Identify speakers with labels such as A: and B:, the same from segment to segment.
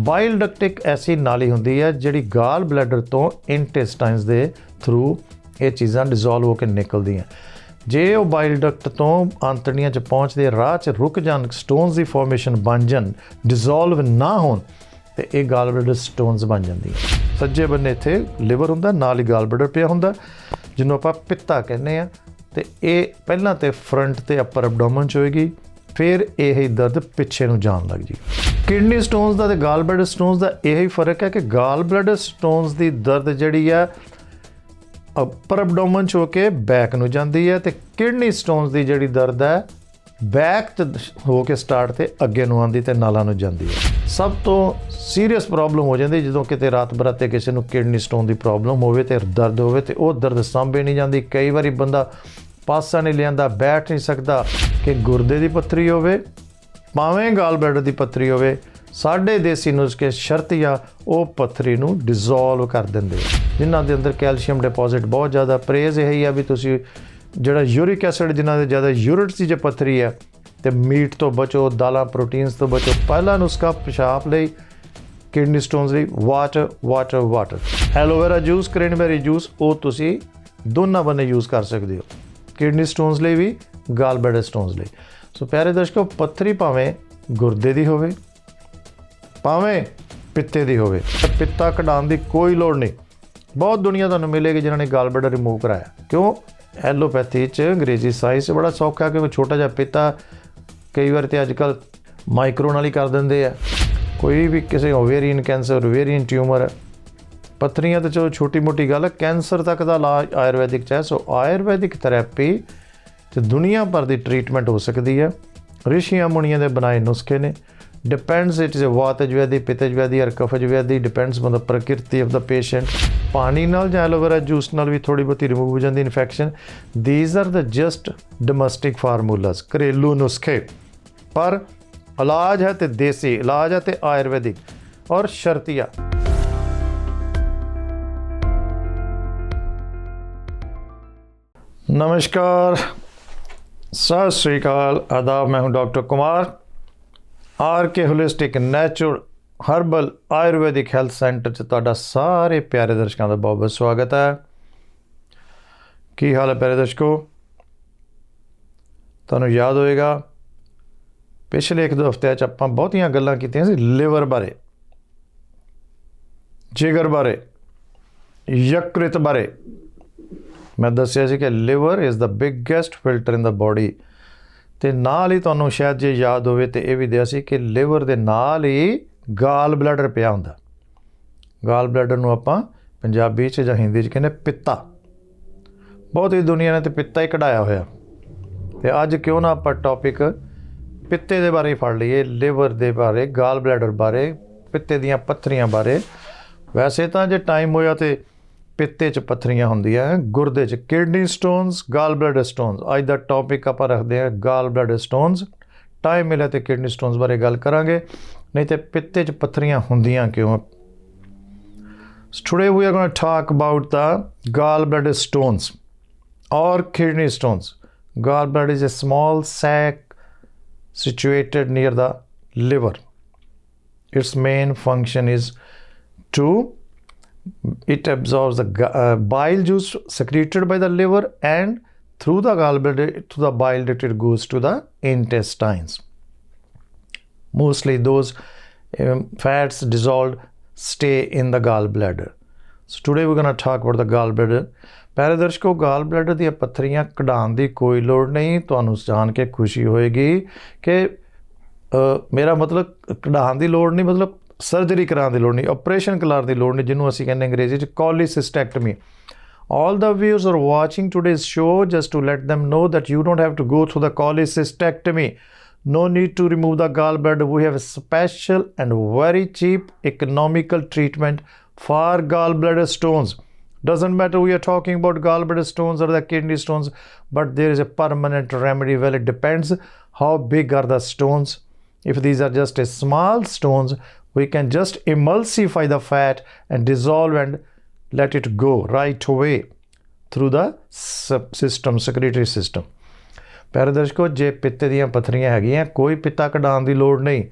A: Bile Duckett ਇੱਕ ਐਸੀ ਨਾਲੀ ਹੁੰਦੀ ਹੈ, ਜਿਹੜੀ ਗਾਲ ਬਲੈਡਰ ਤੋਂ ਇੰਟੈਸਟਾਈਨਸ ਦੇ ਥਰੂ ਇਹ ਚੀਜ਼ਾਂ ਡਿਸੋਲਵ ਹੋ ਕੇ ਨਿਕਲਦੀਆਂ। ਜੇ ਉਹ ਬਾਈਲ ਡਕਟ ਤੋਂ ਆਂਤੜੀਆਂ 'ਚ ਪਹੁੰਚਦੇ, ਰਾਹ 'ਚ ਰੁਕ ਜਾਣ ਸਟੋਨਸ ਦੀ ਫਾਰਮੇਸ਼ਨ ਬਣ ਜਾਣ ਡਿਸੋਲਵ ਨਾ ਹੋਣ, ਤੇ ਇਹ ਗਾਲ ਬਲੈਡਰ ਸਟੋਨਸ ਬਣ ਜਾਂਦੀਆਂ ਸੱਜੇ ਬੰਨੇ ਇੱਥੇ ਲਿਵਰ ਹੁੰਦਾ, ਨਾਲ ਹੀ ਗਾਲ ਬਲੈਡਰ ਪਿਆ ਹੁੰਦਾ, ਜਿਹਨੂੰ ਆਪਾਂ ਪਿੱਤਾ ਕਹਿੰਦੇ ਆ ਤੇ ਇਹ ਪਹਿਲਾਂ ਤੇ ਫਰੰਟ ਤੇ ਅਪਰ ਐਬਡੋਮਨ 'ਚ ਹੋਏਗੀ ਫਿਰ ਇਹ ਦਰਦ ਪਿੱਛੇ ਨੂੰ ਜਾਣ ਲੱਗ ਜੀ। ਕਿਡਨੀ ਸਟੋਨਸ ਦਾ ਤੇ ਗਾਲ ਬਲੈਡਰ ਸਟੋਨਸ ਦਾ ਇਹ ਹੀ ਫ਼ਰਕ ਹੈ ਕਿ ਗਾਲ ਬਲੈਡਰ ਸਟੋਨਸ ਦੀ ਦਰਦ ਜਿਹੜੀ ਆ ਅਪਰ ਐਬਡੋਮਨ ਚ ਹੋ ਕੇ ਬੈਕ ਨੂੰ ਜਾਂਦੀ ਹੈ ਤੇ ਕਿਡਨੀ ਸਟੋਨਸ ਦੀ ਜਿਹੜੀ ਦਰਦ ਹੈ ਬੈਕ ਤੇ ਹੋ ਕੇ ਸਟਾਰਟ ਤੇ ਅੱਗੇ ਨੂੰ ਆਉਂਦੀ ਤੇ ਨਾਲਾਂ ਨੂੰ ਜਾਂਦੀ ਹੈ। ਸਭ ਤੋਂ ਸੀਰੀਅਸ ਪ੍ਰੋਬਲਮ ਹੋ ਜਾਂਦੀ ਜਦੋਂ ਕਿਤੇ ਰਾਤ ਬਰਾਤੇ ਕਿਸੇ ਨੂੰ ਕਿਡਨੀ ਸਟੋਨ ਦੀ ਪ੍ਰੋਬਲਮ ਹੋਵੇ ਤੇ ਦਰਦ ਹੋਵੇ ਤੇ ਉਹ ਦਰਦ ਸਾਂਭੇ ਨਹੀਂ ਜਾਂਦੀ। ਕਈ ਵਾਰੀ ਬੰਦਾ ਪਾਸਾ ਨਹੀਂ ਲਿਆਂਦਾ, ਬੈਠ ਨਹੀਂ ਸਕਦਾ ਕਿ ਗੁਰਦੇ ਦੀ ਪੱਥਰੀ ਹੋਵੇ, ਭਾਵੇਂ ਗਾਲ ਬਲੈਡਰ ਦੀ ਪੱਥਰੀ ਹੋਵੇ, ਸਾਡੇ ਦੇਸੀ ਨੁਸਖੇ ਸ਼ਰਤੀਆ ਉਹ ਪੱਥਰੀ ਨੂੰ ਡਿਸੋਲਵ ਕਰ ਦਿੰਦੇ ਆ। ਜਿਨ੍ਹਾਂ ਦੇ ਅੰਦਰ ਕੈਲਸ਼ੀਅਮ ਡਿਪੋਜ਼ਿਟ ਬਹੁਤ ਜ਼ਿਆਦਾ ਪ੍ਰੇਜ਼ ਇਹ ਹੀ ਆ ਵੀ ਤੁਸੀਂ ਜਿਹੜਾ ਯੂਰਿਕ ਐਸਿਡ ਜਿਨ੍ਹਾਂ ਦੇ ਜ਼ਿਆਦਾ ਯੂਰਿਟ ਦੀ ਜੇ ਪੱਥਰੀ ਹੈ ਤੇ ਮੀਟ ਤੋਂ ਬਚੋ, ਦਾਲਾਂ ਪ੍ਰੋਟੀਨਸ ਤੋਂ ਬਚੋ, ਪਹਿਲਾ ਨੁਸਖਾ ਪਿਸ਼ਾਬ ਲਈ ਕਿਡਨੀ ਸਟੋਨਸ ਲਈ water water water aloe vera juice cranberry juice ਉਹ ਤੁਸੀਂ ਦੋਨਾਂ ਬੰਨੇ ਯੂਜ਼ ਕਰ ਸਕਦੇ ਹੋ ਕਿਡਨੀ ਸਟੋਨਸ ਲਈ ਵੀ ਗਾਲ ਬਲੈਡਰ ਸਟੋਨਸ ਲਈ। ਸੋ ਪਿਆਰੇ ਦਰਸ਼ਕੋ, ਪੱਥਰੀ ਭਾਵੇਂ ਗੁਰਦੇ ਦੀ ਹੋਵੇ, ਭਾਵੇਂ ਪਿੱਤੇ ਦੀ ਹੋਵੇ ਪਿੱਤਾ ਕਢਾਉਣ ਦੀ ਕੋਈ ਲੋੜ ਨਹੀਂ। ਬਹੁਤ ਦੁਨੀਆ ਤੁਹਾਨੂੰ ਮਿਲੇਗੀ ਜਿਨ੍ਹਾਂ ਨੇ ਗਾਲ ਬਲੈਡਰ ਰਿਮੂਵ ਕਰਾਇਆ। ਕਿਉਂ? ਐਲੋਪੈਥੀ ਚ ਅੰਗਰੇਜ਼ੀ ਸਾਇੰਸ ਬੜਾ ਸੌਖਾ ਕਿ ਕੋਈ ਛੋਟਾ ਜਿਹਾ ਪਿੱਤਾ ਕਈ ਵਾਰ ਤੇ ਅੱਜ ਕੱਲ ਮਾਈਕਰੋ ਨਾਲ ਹੀ ਕਰ ਦਿੰਦੇ ਆ। ਕੋਈ ਵੀ ਕਿਸੇ ਓਵੇਰੀਅਨ ਕੈਂਸਰ ਓਵੇਰੀਅਨ ਟਿਊਮਰ ਪੱਥਰੀਆਂ ਤਾਂ ਚਲੋ ਛੋਟੀ ਮੋਟੀ ਗੱਲ ਹੈ, ਕੈਂਸਰ ਤੱਕ ਦਾ ਇਲਾਜ ਆਯੁਰਵੈਦਿਕ ਚ ਹੈ, ਸੋ ਆਯੁਰਵੈਦਿਕ ਥੈਰੇਪੀ ਤੇ ਦੁਨੀਆ ਭਰ ਦੀ ਟ੍ਰੀਟਮੈਂਟ ਹੋ ਸਕਦੀ ਹੈ। ਰਿਸ਼ੀਆਂ ਮੁਨੀਆਂ ਦੇ ਬਣਾਏ ਨੁਸਖੇ ਨੇ। ਡਿਪੈਂਡਸ ਇਟ ਇਜ਼ ਅ ਵਾਤਜ ਵਿਆਧੀ ਪਿਤਜ ਵਿਆਧੀ ਔਰ ਕਫਜ ਵਿਆਧੀ ਡਿਪੈਂਡਸ ਮਤਲਬ ਪ੍ਰਕਿਰਤੀ ਆਫ ਦਾ ਪੇਸ਼ੈਂਟ ਪਾਣੀ ਨਾਲ ਜਾਂ ਐਲੋਵੇਰਾ ਜੂਸ ਨਾਲ ਵੀ ਥੋੜੀ ਬਹੁਤੀ ਰਿਮੂਵ ਹੋ ਜਾਂਦੀ infection these are the just domestic formulas ਘਰੇਲੂ ਨੁਸਖੇ। ਪਰ ਇਲਾਜ ਹੈ ਤੇ ਦੇਸੀ, ਇਲਾਜ ਹੈ ਤੇ ਆਯੁਰਵੈਦਿਕ। ਔਰ ਸ਼ਰਤੀਆ। ਨਮਸਕਾਰ। ਸਤਿ ਸ੍ਰੀ ਅਕਾਲ। ਆਦਾਬ, ਮੈਂ ਹੂੰ doctor Kumar. R K holistic nature herbal ayurvedic health centre 'ਚ ਤੁਹਾਡਾ ਸਾਰੇ ਪਿਆਰੇ ਦਰਸ਼ਕਾਂ ਦਾ ਬਹੁਤ ਬਹੁਤ ਸਵਾਗਤ ਹੈ। ਕੀ ਹਾਲ ਹੈ ਪਿਆਰੇ ਦਰਸ਼ਕੋ? ਤੁਹਾਨੂੰ ਯਾਦ ਹੋਵੇਗਾ ਪਿਛਲੇ ਇੱਕ ਦੋ ਹਫ਼ਤਿਆਂ 'ਚ ਆਪਾਂ ਬਹੁਤੀਆਂ ਗੱਲਾਂ ਕੀਤੀਆਂ ਸੀ ਲਿਵਰ ਬਾਰੇ, ਜਿਗਰ ਬਾਰੇ, ਯਕ੍ਰਿਤ ਬਾਰੇ। ਮੈਂ ਦੱਸਿਆ ਸੀ ਕਿ liver is the biggest filter in the body ਤੇ ਨਾਲ ਹੀ ਤੁਹਾਨੂੰ ਸ਼ਾਇਦ ਜੇ ਯਾਦ ਹੋਵੇ ਤੇ ਇਹ ਵੀ ਦਿਆ ਸੀ ਕਿ ਲਿਵਰ ਦੇ ਨਾਲ ਹੀ ਗਾਲ ਬਲੈਡਰ ਪਿਆ ਹੁੰਦਾ। ਗਾਲ ਬਲੈਡਰ ਨੂੰ ਆਪਾਂ ਪੰਜਾਬੀ 'ਚ ਜਾਂ ਹਿੰਦੀ 'ਚ ਕਹਿੰਦੇ ਪਿੱਤਾ। ਬਹੁਤ ਹੀ ਦੁਨੀਆ ਨੇ ਤੇ ਪਿੱਤਾ ਹੀ ਕਢਾਇਆ ਹੋਇਆ। ਤੇ ਅੱਜ ਕਿਉਂ ਨਾ ਆਪਾਂ ਟੌਪਿਕ ਪਿੱਤੇ ਦੇ ਬਾਰੇ ਫੜ ਲਈਏ, ਲਿਵਰ ਦੇ ਬਾਰੇ, ਗਾਲ ਬਲੈਡਰ ਬਾਰੇ, ਪਿੱਤੇ ਦੀਆਂ ਪੱਥਰੀਆਂ ਬਾਰੇ। ਵੈਸੇ ਤਾਂ ਜੇ ਟਾਈਮ ਹੋਇਆ ਤੇ ਪਿੱਤੇ 'ਚ ਪੱਥਰੀਆਂ ਹੁੰਦੀਆਂ ਗੁਰਦੇ 'ਚ kidney stones gall bladder stones ਅੱਜ ਦਾ ਟੌਪਿਕ ਆਪਾਂ ਰੱਖਦੇ ਹਾਂ ਗਾਲ ਬਲੈਡਰ ਸਟੋਨਸ ਟਾਈਮ ਮਿਲਿਆ ਤੇ ਕਿਡਨੀ ਸਟੋਨਸ ਬਾਰੇ ਗੱਲ ਕਰਾਂਗੇ ਨਹੀਂ ਤੇ ਪਿੱਤੇ 'ਚ ਪੱਥਰੀਆਂ ਹੁੰਦੀਆਂ ਕਿਉਂ So today we are going to talk about the gallbladder stones or kidney stones. Gallbladder is a small sac situated near the liver. Its main function is to it absorbs the ga- uh, bile juice secreted by the liver and through the gallbladder to the bile duct it goes to the intestines mostly those um, fats dissolved stay in the gallbladder so today we're going to talk about the gallbladder ਪਿਆਰੇ ਦਰਸ਼ਕੋ ਗਾਲ bladder ਦੀਆਂ ਪੱਥਰੀਆਂ ਕਢਾਉਣ ਦੀ ਕੋਈ ਲੋੜ ਨਹੀਂ ਤੁਹਾਨੂੰ ਜਾਣ ਕੇ ਖੁਸ਼ੀ ਹੋਏਗੀ ਕਿ ਅ, ਮੇਰਾ ਮਤਲਬ ਕਢਾਉਣ ਦੀ ਲੋੜ ਨਹੀਂ ਮਤਲਬ ਸਰਜਰੀ ਕਰਾਉਣ ਦੀ ਲੋੜ ਨਹੀਂ ਆਪਰੇਸ਼ਨ ਕਰਾਉਣ ਦੀ ਲੋੜ ਨਹੀਂ ਜਿਹਨੂੰ ਅਸੀਂ ਕਹਿੰਦੇ ਅੰਗਰੇਜ਼ੀ 'ਚ ਕੋਲੀਸਿਸਟੈਕਟਮੀ all the viewers are watching today's show just to let them know that you don't have to go through the cholecystectomy no need to remove the gallbladder we have a special and very cheap economical treatment for gallbladder stones doesn't matter we are talking about gallbladder stones or the kidney stones but there is a permanent remedy well it depends how big are the stones if these are just a small stones we can just emulsify the fat and dissolve and let it go right away through the sub- system, secretory system. ਪਿਆਰੇ ਦਰਸ਼ਕੋ ਜੇ ਪਿੱਤੇ ਦੀਆਂ ਪੱਥਰੀਆਂ ਹੈਗੀਆਂ ਕੋਈ ਪਿੱਤਾ ਕਢਾਉਣ ਦੀ ਲੋੜ ਨਹੀਂ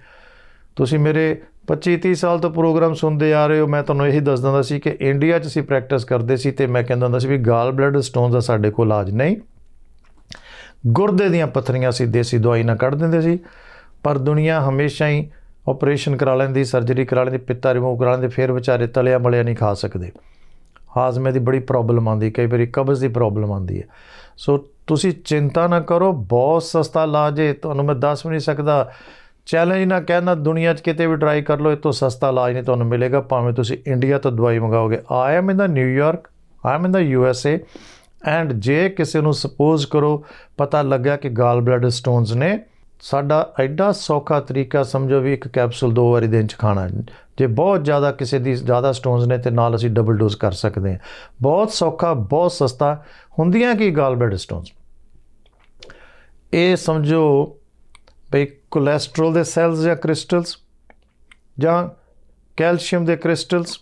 A: ਤੁਸੀਂ ਮੇਰੇ 25 30 ਸਾਲ ਤੋਂ ਪ੍ਰੋਗਰਾਮ ਸੁਣਦੇ ਆ ਰਹੇ ਹੋ ਮੈਂ ਤੁਹਾਨੂੰ ਇਹੀ ਦੱਸ ਦਿੰਦਾ ਸੀ ਕਿ ਇੰਡੀਆ 'ਚ ਅਸੀਂ ਪ੍ਰੈਕਟਿਸ ਕਰਦੇ ਸੀ ਤੇ ਮੈਂ ਕਹਿੰਦਾ ਹੁੰਦਾ ਸੀ ਵੀ ਗਾਲ ਬਲੱਡ ਸਟੋਨਸ ਦਾ ਸਾਡੇ ਕੋਲ ਇਲਾਜ ਨਹੀਂ ਗੁਰਦੇ ਦੀਆਂ ਪੱਥਰੀਆਂ ਅਸੀਂ ਦੇਸੀ ਦਵਾਈ ਨਾਲ ਕੱਢ ਦਿੰਦੇ ਸੀ ਪਰ ਦੁਨੀਆ ਹਮੇਸ਼ਾ ਹੀ ਆਪਰੇਸ਼ਨ ਕਰਾ ਲੈਂਦੀ ਸਰਜਰੀ ਕਰਾ ਲੈਂਦੀ, ਪਿੱਤਾ ਰਿਮੂਵ ਕਰਾ ਲੈਂਦੇ, ਫਿਰ ਵਿਚਾਰੇ ਤਲਿਆ ਮਲਿਆ ਨਹੀਂ ਖਾ ਸਕਦੇ। ਹਾਜ਼ਮੇ ਦੀ ਬੜੀ ਪ੍ਰੋਬਲਮ ਆਉਂਦੀ ਕਈ ਵਾਰੀ ਕਬਜ਼ ਦੀ ਪ੍ਰੋਬਲਮ ਆਉਂਦੀ ਹੈ। ਸੋ ਤੁਸੀਂ ਚਿੰਤਾ ਨਾ ਕਰੋ, ਬਹੁਤ ਸਸਤਾ ਇਲਾਜ ਹੈ, ਤੁਹਾਨੂੰ ਮੈਂ ਦੱਸ ਵੀ ਨਹੀਂ ਸਕਦਾ। ਚੈਲੰਜ ਨਾ ਕਹਿਣਾ ਦੁਨੀਆ 'ਚ ਕਿਤੇ ਵੀ ਟਰਾਈ ਕਰ ਲਓ, ਇਹ ਤੋਂ ਸਸਤਾ ਇਲਾਜ ਨਹੀਂ ਤੁਹਾਨੂੰ ਮਿਲੇਗਾ, ਭਾਵੇਂ ਤੁਸੀਂ ਇੰਡੀਆ ਤੋਂ ਦਵਾਈ ਮੰਗਾਓਗੇ। I am in the New York I am in the U S A and ਜੇ ਕਿਸੇ ਨੂੰ ਸਪੋਜ਼ ਕਰੋ, ਪਤਾ ਲੱਗਾ ਕਿ ਗਾਲ ਬਲੱਡ ਸਟੋਨਸ ਨੇ ਸਾਡਾ ਐਡਾ ਸੌਖਾ ਤਰੀਕਾ ਸਮਝੋ ਵੀ ਇੱਕ ਕੈਪਸੂਲ ਦੋ ਵਾਰੀ ਦਿਨ ਚ ਖਾਣਾ ਜੇ ਬਹੁਤ ਜ਼ਿਆਦਾ ਕਿਸੇ ਦੀ ਜ਼ਿਆਦਾ ਸਟੋਨਸ ਨੇ ਤੇ ਨਾਲ ਅਸੀਂ ਡਬਲ ਡੋਜ਼ ਕਰ ਸਕਦੇ ਹਾਂ। ਬਹੁਤ ਸੌਖਾ, ਬਹੁਤ ਸਸਤਾ, ਹੁੰਦੀਆਂ ਕੀ ਗਾਲ ਸਟੋਨਸ ਇਹ ਸਮਝੋ ਬਈ ਕੋਲੇਸਟ੍ਰੋਲ ਦੇ ਸੈਲਸ ਜਾਂ ਕ੍ਰਿਸਟਲਸ ਜਾਂ ਕੈਲਸ਼ੀਅਮ ਦੇ ਕ੍ਰਿਸਟਲਸ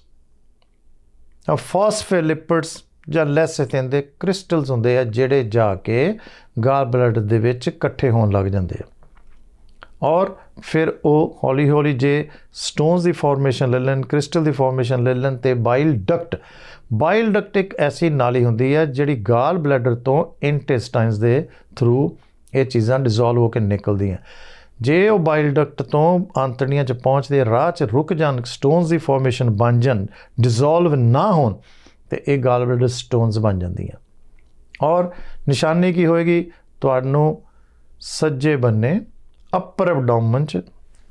A: ਆ ਫਾਸਫੋਲਿਪਿਡਸ ਜਾਂ ਲੈਸਥਿਨ ਦੇ ਕ੍ਰਿਸਟਲਸ ਹੁੰਦੇ ਆ ਜਿਹੜੇ ਜਾ ਕੇ ਗਾਲ ਬਲੱਡ ਦੇ ਵਿੱਚ ਇਕੱਠੇ ਹੋਣ ਲੱਗ ਜਾਂਦੇ ਆ। ਔਰ ਫਿਰ ਉਹ ਹੌਲੀ ਹੌਲੀ ਜੇ ਸਟੋਨਸ ਦੀ ਫਾਰਮੇਸ਼ਨ ਲੈ ਲੈਣ ਕ੍ਰਿਸਟਲ ਦੀ ਫਾਰਮੇਸ਼ਨ ਲੈ ਲੈਣ ਤੇ ਬਾਈਲ ਡਕਟ ਬਾਈਲ ਡਕਟ ਇੱਕ ਐਸੀ ਨਾਲੀ ਹੁੰਦੀ ਹੈ ਜਿਹੜੀ ਗਾਲ ਬਲੈਡਰ ਤੋਂ ਇੰਟੈਸਟਾਈਨਸ ਦੇ ਥਰੂ ਇਹ ਚੀਜ਼ਾਂ ਡਿਸੋਲਵ ਹੋ ਕੇ ਨਿਕਲਦੀਆਂ ਜੇ ਉਹ ਬਾਈਲ ਡਕਟ ਤੋਂ ਆਂਤੜੀਆਂ 'ਚ ਪਹੁੰਚਦੇ ਰਾਹ 'ਚ ਰੁਕ ਜਾਣ ਸਟੋਨਸ ਦੀ ਫਾਰਮੇਸ਼ਨ ਬਣ ਜਾਣ ਡਿਸੋਲਵ ਨਾ ਹੋਣ, ਤੇ ਇਹ ਗਾਲ ਬਲੈਡਰ ਸਟੋਨਸ ਬਣ ਜਾਂਦੀਆਂ ਔਰ ਨਿਸ਼ਾਨੀ ਕੀ ਹੋਏਗੀ? ਤੁਹਾਨੂੰ ਸੱਜੇ ਬੰਨੇ ਅਪਰ ਐਬਡੋਮਨ ਚ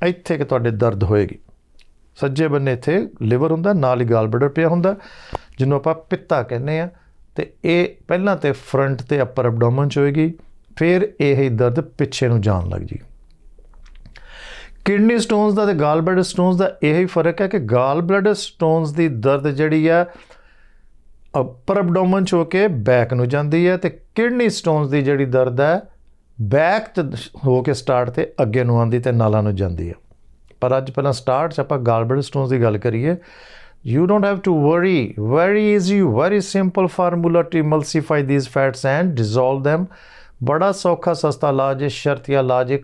A: ਇੱਥੇ ਕਿ ਤੁਹਾਡੇ ਦਰਦ ਹੋਏਗੀ। ਸੱਜੇ ਬੰਨੇ ਇੱਥੇ ਲਿਵਰ ਹੁੰਦਾ, ਨਾਲ ਹੀ ਗਾਲ ਬਲੈਡਰ ਪਿਆ ਹੁੰਦਾ, ਜਿਹਨੂੰ ਆਪਾਂ ਪਿੱਤਾ ਕਹਿੰਦੇ ਆ। ਤੇ ਇਹ ਪਹਿਲਾਂ ਤੇ ਫਰੰਟ ਤੇ ਅਪਰ ਐਬਡੋਮਨ ਚ ਹੋਏਗੀ, ਫਿਰ ਇਹ ਹੀ ਦਰਦ ਪਿੱਛੇ ਨੂੰ ਜਾਣ ਲੱਗ ਜੀ ਕਿਡਨੀ ਸਟੋਨਸ ਦਾ ਤੇ ਗਾਲ ਬਲੈਡਰ ਸਟੋਨਸ ਦਾ ਇਹ ਹੀ ਫ਼ਰਕ ਹੈ ਕਿ ਗਾਲ ਬਲੈਡਰ ਸਟੋਨਸ ਦੀ ਦਰਦ ਜਿਹੜੀ ਆ ਅਪਰ ਐਬਡੋਮਨ ਚ ਹੋ ਕੇ ਬੈਕ ਨੂੰ ਜਾਂਦੀ ਹੈ ਤੇ ਕਿਡਨੀ ਸਟੋਨਸ ਦੀ ਜਿਹੜੀ ਦਰਦ ਹੈ ਬੈਕ ਤੇ ਹੋ ਕੇ ਸਟਾਰਟ ਤੇ ਅੱਗੇ ਨੂੰ ਆਉਂਦੀ ਤੇ ਨਾਲਾਂ ਨੂੰ ਜਾਂਦੀ ਹੈ ਪਰ ਅੱਜ ਪਹਿਲਾਂ ਸਟਾਰਟ ਚ ਆਪਾਂ ਗਾਲਬਲਡ ਸਟੋਨਸ ਦੀ ਗੱਲ ਕਰੀਏ, you don't have to worry, very easy, very simple formula to emulsify these fats and dissolve them. ਬੜਾ ਸੌਖਾ, ਸਸਤਾ ਇਲਾਜ ਹੈ, ਸ਼ਰਤੀਆ ਇਲਾਜ ਹੈ।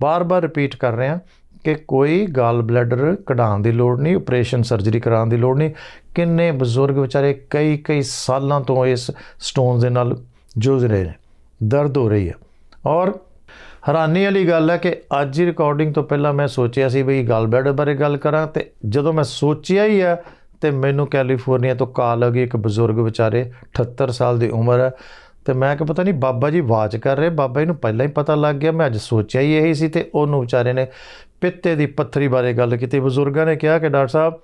A: ਬਾਰ-ਬਾਰ ਰਿਪੀਟ ਕਰ ਰਹੇ ਹਾਂ ਕਿ ਕੋਈ ਗਾਲ ਬਲੈਡਰ ਕਢਾਉਣ ਦੀ ਲੋੜ ਨਹੀਂ ਆਪਰੇਸ਼ਨ ਸਰਜਰੀ ਕਰਾਉਣ ਦੀ ਲੋੜ ਨਹੀਂ। ਕਿੰਨੇ ਬਜ਼ੁਰਗ ਵਿਚਾਰੇ ਕਈ ਕਈ ਸਾਲਾਂ ਤੋਂ ਇਸ ਸਟੋਨਸ ਦੇ ਨਾਲ ਜੂਝ ਰਹੇ ਨੇ, ਦਰਦ ਹੋ ਰਹੀ ਹੈ। ਔਰ ਹੈਰਾਨੀ ਵਾਲੀ ਗੱਲ ਹੈ ਕਿ ਅੱਜ ਹੀ ਰਿਕਾਰਡਿੰਗ ਤੋਂ ਪਹਿਲਾਂ ਮੈਂ ਸੋਚਿਆ ਸੀ ਵੀ ਗਾਲ ਬਾਰੇ ਗੱਲ ਕਰਾਂ ਤੇ ਜਦੋਂ ਮੈਂ ਸੋਚਿਆ ਹੀ ਆ ਤੇ ਮੈਨੂੰ ਕੈਲੀਫੋਰਨੀਆ ਤੋਂ ਕਾਲ ਆ ਗਈ, ਇੱਕ ਬਜ਼ੁਰਗ ਵਿਚਾਰੇ 78 ਸਾਲ ਦੀ ਉਮਰ ਹੈ। ਤੇ ਮੈਂ ਕਿ ਪਤਾ ਨਹੀਂ ਬਾਬਾ ਜੀ ਵਾਚ ਕਰ ਰਹੇ, ਬਾਬਾ ਜੀ ਨੂੰ ਪਹਿਲਾਂ ਹੀ ਪਤਾ ਲੱਗ ਗਿਆ, ਮੈਂ ਅੱਜ ਸੋਚਿਆ ਹੀ ਇਹੀ ਸੀ ਤੇ ਉਹਨੂੰ ਵਿਚਾਰੇ ਨੇ ਪਿੱਤੇ ਦੀ ਪੱਥਰੀ ਬਾਰੇ ਗੱਲ ਕੀਤੀ। ਬਜ਼ੁਰਗਾਂ ਨੇ ਕਿਹਾ ਕਿ ਡਾਕਟਰ ਸਾਹਿਬ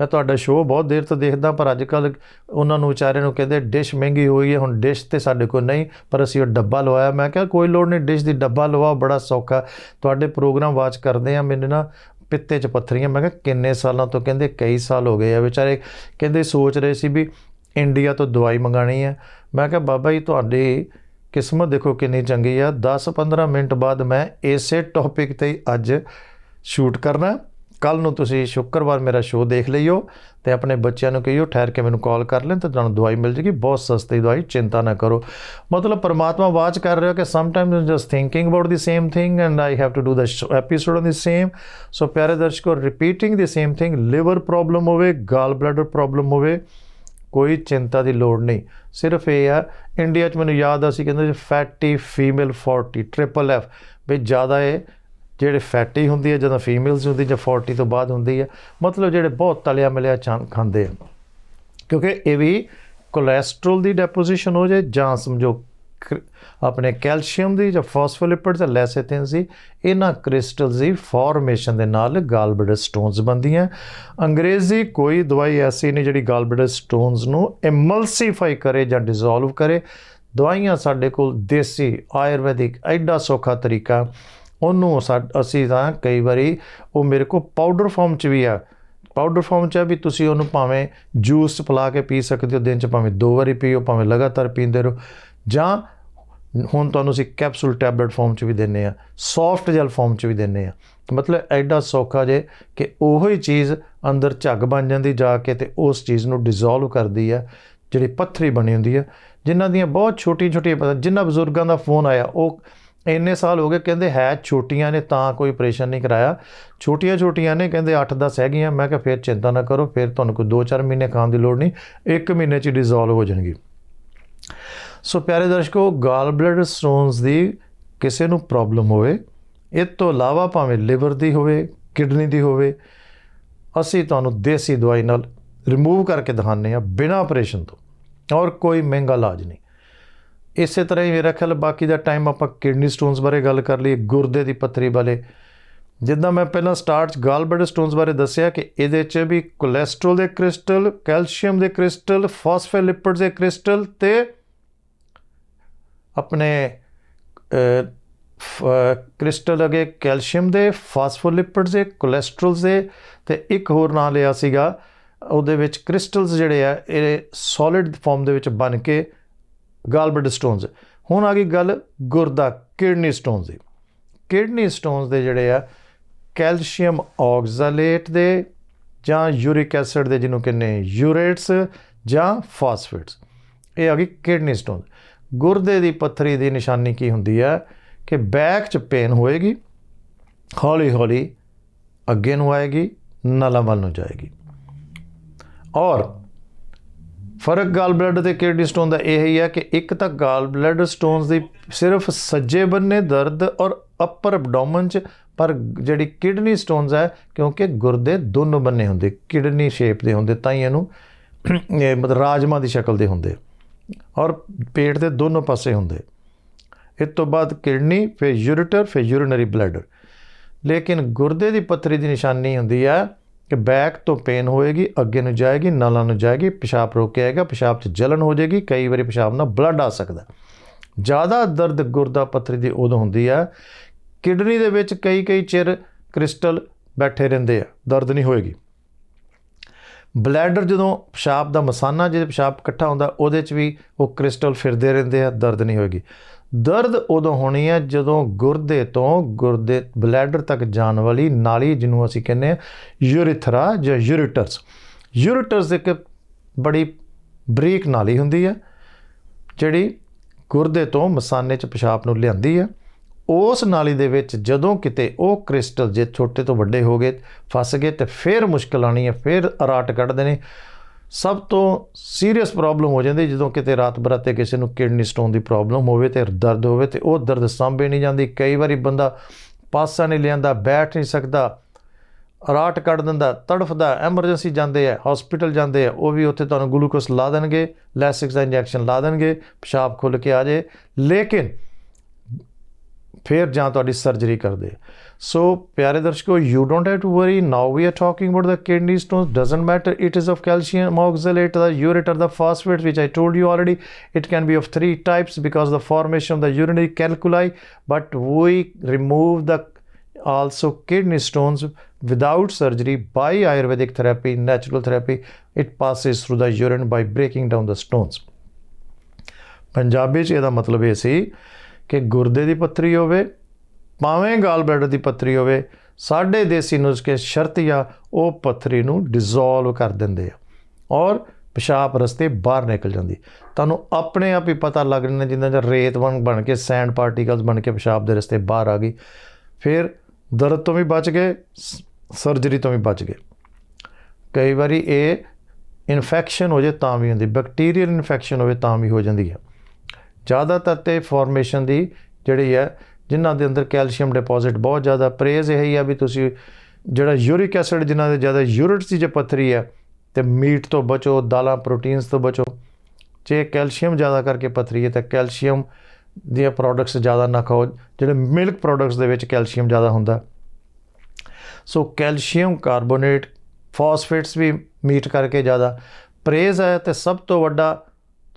A: ਮੈਂ ਤੁਹਾਡਾ ਸ਼ੋਅ ਬਹੁਤ ਦੇਰ ਤੋਂ ਦੇਖਦਾ, ਪਰ ਅੱਜ ਕੱਲ ਉਹਨਾਂ ਨੂੰ ਵਿਚਾਰੇ ਨੂੰ ਕਹਿੰਦੇ ਡਿਸ਼ ਮਹਿੰਗੀ ਹੋਈ ਹੈ, ਹੁਣ ਡਿਸ਼ ਤੇ ਸਾਡੇ ਕੋਲ ਨਹੀਂ, ਪਰ ਅਸੀਂ ਉਹ ਡੱਬਾ ਲਵਾਇਆ। ਮੈਂ ਕਿਹਾ, ਕੋਈ ਲੋੜ ਨਹੀਂ, ਡਿਸ਼ ਦੀ ਡੱਬਾ ਲਵਾਓ, ਬੜਾ ਸੌਖਾ। ਤੁਹਾਡੇ ਪ੍ਰੋਗਰਾਮ ਵਾਚ ਕਰਦੇ ਆ ਮੈਨੂੰ ਨਾ ਪਿੱਤੇ 'ਚ ਪੱਥਰੀਆਂ, ਮੈਂ ਕਿਹਾ, ਕਿੰਨੇ ਸਾਲਾਂ ਤੋਂ ਕਹਿੰਦੇ ਕਈ ਸਾਲ ਹੋ ਗਏ ਆ। ਵਿਚਾਰੇ ਕਹਿੰਦੇ ਸੋਚ ਰਹੇ ਸੀ ਵੀ ਇੰਡੀਆ ਤੋਂ ਦਵਾਈ ਮੰਗਾਣੀ ਹੈ। ਮੈਂ ਕਿਹਾ, ਬਾਬਾ ਜੀ, ਤੁਹਾਡੀ ਕਿਸਮਤ ਦੇਖੋ ਕਿੰਨੀ ਚੰਗੀ ਆ। 10-15 ਮਿੰਟ ਬਾਅਦ ਮੈਂ ਇਸੇ ਟੌਪਿਕ ਤੇ ਅੱਜ ਸ਼ੂਟ ਕਰਨਾ। ਕੱਲ ਨੂੰ ਤੁਸੀਂ ਸ਼ੁੱਕਰਵਾਰ ਮੇਰਾ ਸ਼ੋਅ ਦੇਖ ਲਈਓ ਤੇ ਆਪਣੇ ਬੱਚਿਆਂ ਨੂੰ ਕਹੀਓ, ਠਹਿਰ ਕੇ ਮੈਨੂੰ ਕਾਲ ਕਰ ਲੈਣ ਤਾਂ ਤੁਹਾਨੂੰ ਦਵਾਈ ਮਿਲ ਜੇਗੀ, ਬਹੁਤ ਸਸਤੀ ਦਵਾਈ, ਚਿੰਤਾ ਨਾ ਕਰੋ। ਮਤਲਬ ਪਰਮਾਤਮਾ ਵਾਚ ਕਰ ਰਹੇ ਹੋ ਕਿ sometimes just thinking about the same thing and I have to do the episode on the same so ਪਿਆਰੇ ਦਰਸ਼ਕੋ repeating the same thing liver problem ਹੋਵੇ ਗਾਲ ਬਲੈਡਰ ਪ੍ਰੋਬਲਮ ਹੋਵੇ, ਕੋਈ ਚਿੰਤਾ ਦੀ ਲੋੜ ਨਹੀਂ। ਸਿਰਫ ਇਹ ਆ ਇੰਡੀਆ 'ਚ ਮੈਨੂੰ ਯਾਦ ਆ ਸੀ ਕਹਿੰਦੇ ਫੈਟੀ ਫੀਮੇਲ 40 ਟ੍ਰਿਪਲ ਐਫ ਵੀ ਜ਼ਿਆਦਾ ਇਹ ਜਿਹੜੇ ਫੈਟੀ ਹੁੰਦੀ ਹੈ, ਜਦੋਂ ਫੀਮੇਲਸ ਹੁੰਦੀ ਜਾਂ 40 ਤੋਂ ਬਾਅਦ ਹੁੰਦੀ ਹੈ, ਮਤਲਬ ਜਿਹੜੇ ਬਹੁਤ ਤਲਿਆ ਮਿਲਿਆ ਚਾਂ ਖਾਂਦੇ ਆ। ਕਿਉਂਕਿ ਇਹ ਵੀ ਕੋਲੇਸਟ੍ਰੋਲ ਦੀ ਡੈਪੋਜੀਸ਼ਨ ਹੋ ਜਾਏ ਜਾਂ ਸਮਝੋ ਆਪਣੇ ਕੈਲਸ਼ੀਅਮ ਦੀ ਜਾਂ ਫਾਸਫੋਲਿਪਿਡਸ ਜਾਂ ਲੈਸੇਥਿਨ ਦੀ, ਇਹਨਾਂ ਕ੍ਰਿਸਟਲਸ ਦੀ ਫਾਰਮੇਸ਼ਨ ਦੇ ਨਾਲ ਗਾਲਬਲੈਡਰ ਸਟੋਨਸ ਬਣਦੀਆਂ। ਅੰਗਰੇਜ਼ੀ ਕੋਈ ਦਵਾਈ ਐਸੀ ਨਹੀਂ ਜਿਹੜੀ ਗਾਲਬਲੈਡਰ ਸਟੋਨਸ ਨੂੰ ਇਮਲਸੀਫਾਈ ਕਰੇ ਜਾਂ ਡਿਸੋਲਵ ਕਰੇ। ਦਵਾਈਆਂ ਸਾਡੇ ਕੋਲ ਦੇਸੀ ਆਯੁਰਵੈਦਿਕ ਐਡਾ ਸੌਖਾ ਤਰੀਕਾ ਉਹਨੂੰ ਸਾ- ਅਸੀਂ ਤਾਂ ਕਈ ਵਾਰੀ ਉਹ ਮੇਰੇ ਕੋਲ ਪਾਊਡਰ ਫਾਰਮ ਚ ਵੀ ਆ। ਪਾਊਡਰ ਫਾਰਮ ਚ ਆ ਵੀ ਤੁਸੀਂ ਉਹਨੂੰ ਭਾਵੇਂ ਜੂਸ ਚ ਪਿਲਾ ਕੇ ਪੀ ਸਕਦੇ ਹੋ, ਦਿਨ ਚ ਭਾਵੇਂ ਦੋ ਵਾਰੀ ਪੀਓ, ਭਾਵੇਂ ਲਗਾਤਾਰ ਪੀਂਦੇ ਰਹੋ। ਜਾਂ ਹੁਣ ਤੁਹਾਨੂੰ ਅਸੀਂ ਕੈਪਸੂਲ ਟੈਬਲੇਟ ਫਾਰਮ ਚ ਵੀ ਦਿੰਨੇ ਆ ਸੌਫਟ ਜੈਲ ਫਾਰਮ ਚ ਵੀ ਦਿੰਨੇ ਆ। ਮਤਲਬ ਐਡਾ ਸੌਖਾ ਜੇ ਕਿ ਉਹੋ ਹੀ ਚੀਜ਼ ਅੰਦਰ ਝੱਗ ਬਣ ਜਾਂਦੀ ਜਾ ਕੇ ਤੇ ਉਸ ਚੀਜ਼ ਨੂੰ ਡਿਸੋਲਵ ਕਰਦੀ ਆ, ਜਿਹੜੀ ਪੱਥਰੀ ਬਣੀ ਹੁੰਦੀ ਆ। ਜਿਨ੍ਹਾਂ ਦੀਆਂ ਬਹੁਤ ਛੋਟੀ ਛੋਟੀ ਜਿਨ੍ਹਾਂ ਬਜ਼ੁਰਗਾਂ ਦਾ ਫੋਨ ਆਇਆ, ਉਹ ਇੰਨੇ ਸਾਲ ਹੋ ਗਏ ਕਹਿੰਦੇ ਹੈ ਛੋਟੀਆਂ ਨੇ ਤਾਂ ਕੋਈ ਆਪਰੇਸ਼ਨ ਨਹੀਂ ਕਰਾਇਆ। ਛੋਟੀਆਂ ਛੋਟੀਆਂ ਨੇ ਕਹਿੰਦੇ 8-10 ਹੈਗੀਆਂ। ਮੈਂ ਕਿਹਾ ਫਿਰ ਚਿੰਤਾ ਨਾ ਕਰੋ, ਫਿਰ ਤੁਹਾਨੂੰ ਕੋਈ 2-4 ਮਹੀਨੇ ਖਾਣ ਦੀ ਲੋੜ ਨਹੀਂ 1 ਮਹੀਨੇ 'ਚ ਡਿਸੋਲਵ ਹੋ ਜਾਣਗੀ। ਸੋ ਪਿਆਰੇ ਦਰਸ਼ਕੋ ਗਾਲ ਬਲੈਡਰ ਸਟੋਨਸ ਦੀ ਕਿਸੇ ਨੂੰ ਪ੍ਰੋਬਲਮ ਹੋਵੇ, ਇਹ ਤੋਂ ਇਲਾਵਾ ਭਾਵੇਂ ਲਿਵਰ ਦੀ ਹੋਵੇ ਕਿਡਨੀ ਦੀ ਹੋਵੇ, ਅਸੀਂ ਤੁਹਾਨੂੰ ਦੇਸੀ ਦਵਾਈ ਨਾਲ ਰਿਮੂਵ ਕਰਕੇ ਦਿਖਾਉਂਦੇ ਆ ਬਿਨਾਂ ਆਪਰੇਸ਼ਨ ਤੋਂ। ਔਰ ਕੋਈ ਮਹਿੰਗਾ ਇਲਾਜ ਨਹੀਂ। ਇਸੇ ਤਰ੍ਹਾਂ ਹੀ ਮੇਰਾ ਖਿਆਲ ਬਾਕੀ ਦਾ ਟਾਈਮ ਆਪਾਂ ਕਿਡਨੀ ਸਟੋਨਸ ਬਾਰੇ ਗੱਲ ਕਰ ਲਈ ਗੁਰਦੇ ਦੀ ਪੱਥਰੀ ਬਾਰੇ ਜਿੱਦਾਂ ਮੈਂ ਪਹਿਲਾਂ ਸਟਾਰਟ 'ਚ ਗਾਲਬਲੈਡਰ ਸਟੋਨਸ ਬਾਰੇ ਦੱਸਿਆ ਕਿ ਇਹਦੇ 'ਚ ਵੀ ਕੋਲੇਸਟ੍ਰੋਲ ਦੇ ਕ੍ਰਿਸਟਲ ਕੈਲਸ਼ੀਅਮ ਦੇ ਕ੍ਰਿਸਟਲ ਫਾਸਫੋਲਿਪਿਡਸ ਦੇ ਕ੍ਰਿਸਟਲ ਤੇ ਆਪਣੇ ਕ੍ਰਿਸਟਲ ਅਗੇ ਕੈਲਸ਼ੀਅਮ ਦੇ ਫਾਸਫੋਲਿਪਿਡਸ ਦੇ ਕੋਲੇਸਟ੍ਰੋਲ ਦੇ ਤੇ ਇੱਕ ਹੋਰ ਨਾਂ ਲਿਆ ਸੀਗਾ। ਉਹਦੇ ਵਿੱਚ ਕ੍ਰਿਸਟਲਸ ਜਿਹੜੇ ਆ, ਇਹ ਸੋਲਿਡ ਫਾਰਮ ਦੇ ਵਿੱਚ ਬਣ ਕੇ ਗਾਲਬਡ ਸਟੋਨਸ। ਹੁਣ ਆ ਗਈ ਗੱਲ ਗੁਰਦਾ ਕਿਡਨੀ ਸਟੋਨਸ ਦੀ। ਕਿਡਨੀ ਸਟੋਨਸ ਦੇ ਜਿਹੜੇ ਆ, ਕੈਲਸ਼ੀਅਮ ਆਕਜ਼ਾਲੇਟ ਦੇ ਜਾਂ ਯੂਰਿਕ ਐਸਿਡ ਦੇ ਜਿਹਨੂੰ ਕਹਿੰਦੇ ਯੂਰੇਟਸ ਜਾਂ ਫਾਸਫੇਟਸ। ਇਹ ਆ ਗਈ ਕਿਡਨੀ ਸਟੋਨ ਗੁਰਦੇ ਦੀ ਪੱਥਰੀ ਦੀ ਨਿਸ਼ਾਨੀ ਕੀ ਹੁੰਦੀ ਹੈ ਕਿ ਬੈਕ 'ਚ ਪੇਨ ਹੋਏਗੀ ਹੌਲੀ ਹੌਲੀ ਅੱਗੇ ਨੂੰ ਆਏਗੀ, ਨਲਾਂ ਵੱਲ ਨੂੰ ਜਾਏਗੀ। ਔਰ ਫ਼ਰਕ ਗਾਲ ਬਲੱਡ ਤੇ ਕਿਡਨੀ ਸਟੋਨ ਦਾ ਇਹ ਹੀ ਹੈ ਕਿ ਇੱਕ ਤਾਂ ਗਾਲ ਬਲੱਡ ਸਟੋਨਸ ਦੀ ਸਿਰਫ ਸੱਜੇ ਬੰਨੇ ਦਰਦ ਔਰ ਅਪਰ ਐਬਡੋਮਨ 'ਚ, ਪਰ ਜਿਹੜੀ ਕਿਡਨੀ ਸਟੋਨਸ ਹੈ, ਕਿਉਂਕਿ ਗੁਰਦੇ ਦੋਨੋਂ ਬੰਨੇ ਹੁੰਦੇ, ਕਿਡਨੀ ਸ਼ੇਪ ਦੇ ਹੁੰਦੇ ਤਾਂ ਹੀ ਇਹਨੂੰ ਮਤਲਬ ਰਾਜਮਾ ਦੀ ਸ਼ਕਲ ਦੇ ਹੁੰਦੇ ਔਰ ਪੇਟ ਦੇ ਦੋਨੋਂ ਪਾਸੇ ਹੁੰਦੇ। ਇਸ ਤੋਂ ਬਾਅਦ ਕਿਡਨੀ, ਫਿਰ ਯੂਰਿਟਰ ਫਿਰ ਯੂਰਿਨਰੀ ਬਲੈਡਰ ਲੇਕਿਨ ਗੁਰਦੇ ਦੀ ਪੱਥਰੀ ਦੀ ਨਿਸ਼ਾਨੀ ਹੁੰਦੀ ਹੈ ਕਿ ਬੈਕ ਤੋਂ ਪੇਨ ਹੋਏਗੀ, ਅੱਗੇ ਨੂੰ ਜਾਏਗੀ, ਨਾਲਾਂ ਨੂੰ ਜਾਏਗੀ, ਪਿਸ਼ਾਬ ਰੋਕ ਕੇ ਆਏਗਾ, ਪਿਸ਼ਾਬ 'ਚ ਜਲਨ ਹੋ ਜਾਏਗੀ, ਕਈ ਵਾਰੀ ਪਿਸ਼ਾਬ ਨਾਲ ਬਲੱਡ ਆ ਸਕਦਾ। ਜ਼ਿਆਦਾ ਦਰਦ ਗੁਰਦਾ ਪੱਥਰੀ ਦੀ ਉਦੋਂ ਹੁੰਦੀ ਆ, ਕਿਡਨੀ ਦੇ ਵਿੱਚ ਕਈ ਕਈ ਚਿਰ ਕ੍ਰਿਸਟਲ ਬੈਠੇ ਰਹਿੰਦੇ ਆ, ਦਰਦ ਨਹੀਂ ਹੋਏਗੀ। ਬਲੈਡਰ ਜਦੋਂ ਪਿਸ਼ਾਬ ਦਾ ਮਸਾਨਾ, ਜੇ ਪਿਸ਼ਾਬ ਇਕੱਠਾ ਹੁੰਦਾ, ਉਹਦੇ 'ਚ ਵੀ ਉਹ ਕ੍ਰਿਸਟਲ ਫਿਰਦੇ ਰਹਿੰਦੇ ਆ, ਦਰਦ ਨਹੀਂ ਹੋਏਗੀ। ਦਰਦ ਉਦੋਂ ਹੋਣੀ ਹੈ ਜਦੋਂ ਗੁਰਦੇ ਤੋਂ ਗੁਰਦੇ ਬਲੈਡਰ ਤੱਕ ਜਾਣ ਵਾਲੀ ਨਾਲੀ ਜਿਹਨੂੰ ਅਸੀਂ ਕਹਿੰਦੇ ਆ ਯੂਰਿਥਰਾ ਜਾਂ ਯੂਰਿਟਰਸ ਯੂਰਿਟਰਸ ਇੱਕ ਬੜੀ ਬਰੀਕ ਨਾਲੀ ਹੁੰਦੀ ਹੈ, ਜਿਹੜੀ ਗੁਰਦੇ ਤੋਂ ਮਸਾਨੇ 'ਚ ਪਿਸ਼ਾਬ ਨੂੰ ਲਿਆਂਦੀ ਹੈ। ਉਸ ਨਾਲੀ ਦੇ ਵਿੱਚ ਜਦੋਂ ਕਿਤੇ ਉਹ ਕ੍ਰਿਸਟਲ ਜੇ ਛੋਟੇ ਤੋਂ ਵੱਡੇ ਹੋ ਗਏ, ਫਸ ਗਏ ਤੇ ਫਿਰ ਮੁਸ਼ਕਲ ਆਣੀ ਹੈ, ਫਿਰ ਅਰਾਟ ਕੱਢਦੇ ਨੇ। ਸਭ ਤੋਂ ਸੀਰੀਅਸ ਪ੍ਰੋਬਲਮ ਹੋ ਜਾਂਦੀ ਜਦੋਂ ਕਿਤੇ ਰਾਤ ਬਰਾਤੇ ਕਿਸੇ ਨੂੰ ਕਿਡਨੀ ਸਟੋਨ ਦੀ ਪ੍ਰੋਬਲਮ ਹੋਵੇ ਤੇ ਦਰਦ ਹੋਵੇ ਤੇ ਉਹ ਦਰਦ ਸਾਂਭੇ ਨਹੀਂ ਜਾਂਦੀ। ਕਈ ਵਾਰੀ ਬੰਦਾ ਪਾਸਾ ਨਹੀਂ ਲਿਆਂਦਾ, ਬੈਠ ਨਹੀਂ ਸਕਦਾ ਰਾਟ ਕੱਢ ਦਿੰਦਾ, ਤੜਫਦਾ ਐਮਰਜੈਂਸੀ ਜਾਂਦੇ ਆ ਹਸਪੀਟਲ ਜਾਂਦੇ ਆ, ਉਹ ਵੀ ਉੱਥੇ ਤੁਹਾਨੂੰ ਗਲੂਕੋਸ ਲਾ ਦੇਣਗੇ ਲੈਸਿਕਸ ਦਾ ਇੰਜੈਕਸ਼ਨ ਲਾ ਦੇਣਗੇ, ਪਿਸ਼ਾਬ ਖੁੱਲ ਕੇ ਆ ਜੇ ਲੇਕਿਨ ਫਿਰ ਜਾਂ ਤੁਹਾਡੀ ਸਰਜਰੀ ਕਰਦੇ ਸੋ ਪਿਆਰੇ ਦਰਸ਼ਕੋ you don't have to worry now we are talking about the kidney stones doesn't matter it is of calcium oxalate the urate are the phosphate which I told you already it can be of 3 types because the formation of the urinary calculi but we remove the also kidney stones without surgery by ayurvedic therapy natural therapy it passes through the urine by breaking down the stones Punjabi ਚ ਇਹਦਾ ਮਤਲਬ ਇਹ ਸੀ ਕਿ ਗੁਰਦੇ ਦੀ ਪੱਥਰੀ ਹੋਵੇ, ਭਾਵੇਂ ਗਾਲ bladder ਦੀ ਪੱਥਰੀ ਹੋਵੇ, ਸਾਡੇ ਦੇਸੀ ਨੁਸਖੇ ਸ਼ਰਤ ਜਾਂ ਉਹ ਪੱਥਰੀ ਨੂੰ ਡਿਸੋਲਵ ਕਰ ਦਿੰਦੇ ਆ। ਔਰ ਪਿਸ਼ਾਬ ਰਸਤੇ ਬਾਹਰ ਨਿਕਲ ਜਾਂਦੀ। ਤੁਹਾਨੂੰ ਆਪਣੇ ਆਪ ਹੀ ਪਤਾ ਲੱਗ ਜਾਂਦਾ ਜਿੰਨਾ ਜਿਹਾ ਰੇਤ ਬਣ ਬਣ ਕੇ ਸੈਂਡ ਪਾਰਟੀਕਲਸ ਬਣ ਕੇ ਪਿਸ਼ਾਬ ਦੇ ਰਸਤੇ ਬਾਹਰ ਆ ਗਈ। ਫਿਰ ਦਰਦ ਤੋਂ ਵੀ ਬਚ ਗਏ ਸਰਜਰੀ ਤੋਂ ਵੀ ਬਚ ਗਏ। ਕਈ ਵਾਰੀ ਇਹ ਇਨਫੈਕਸ਼ਨ ਹੋ ਜੇ ਤਾਂ ਵੀ ਹੁੰਦੀ ਬੈਕਟੀਰੀਅਲ ਇਨਫੈਕਸ਼ਨ ਹੋਵੇ ਤਾਂ ਵੀ ਹੋ ਜਾਂਦੀ ਹੈ ਜ਼ਿਆਦਾਤਰ ਤੇ ਫਾਰਮੇਸ਼ਨ ਦੀ ਜਿਹੜੀ ਹੈ, ਜਿਨ੍ਹਾਂ ਦੇ ਅੰਦਰ ਕੈਲਸ਼ੀਅਮ ਡਿਪੋਜ਼ਿਟ ਬਹੁਤ ਜ਼ਿਆਦਾ ਪ੍ਰੇਜ਼ ਇਹ ਹੀ ਆ ਵੀ ਤੁਸੀਂ ਜਿਹੜਾ ਯੂਰਿਕ ਐਸਿਡ ਜਿਨ੍ਹਾਂ ਦੇ ਜ਼ਿਆਦਾ ਯੂਰਿਟ ਸੀ ਜੇ ਪੱਥਰੀ ਹੈ, ਤੇ ਮੀਟ ਤੋਂ ਬਚੋ, ਦਾਲਾਂ ਪ੍ਰੋਟੀਨਸ ਤੋਂ ਬਚੋ, ਜੇ ਕੈਲਸ਼ੀਅਮ ਜ਼ਿਆਦਾ ਕਰਕੇ ਪੱਥਰੀ ਹੈ, ਤਾਂ ਕੈਲਸ਼ੀਅਮ ਦੀਆਂ ਪ੍ਰੋਡਕਟਸ ਜ਼ਿਆਦਾ ਨਾ ਖਾਓ, ਜਿਹੜੇ ਮਿਲਕ ਪ੍ਰੋਡਕਟਸ ਦੇ ਵਿੱਚ ਕੈਲਸ਼ੀਅਮ ਜ਼ਿਆਦਾ ਹੁੰਦਾ। ਸੋ ਕੈਲਸ਼ੀਅਮ ਕਾਰਬੋਨੇਟ ਫਾਸਫੇਟਸ ਵੀ ਮੀਟ ਕਰਕੇ ਜ਼ਿਆਦਾ ਪ੍ਰੇਜ਼ ਹੈ, ਤੇ ਸਭ ਤੋਂ ਵੱਡਾ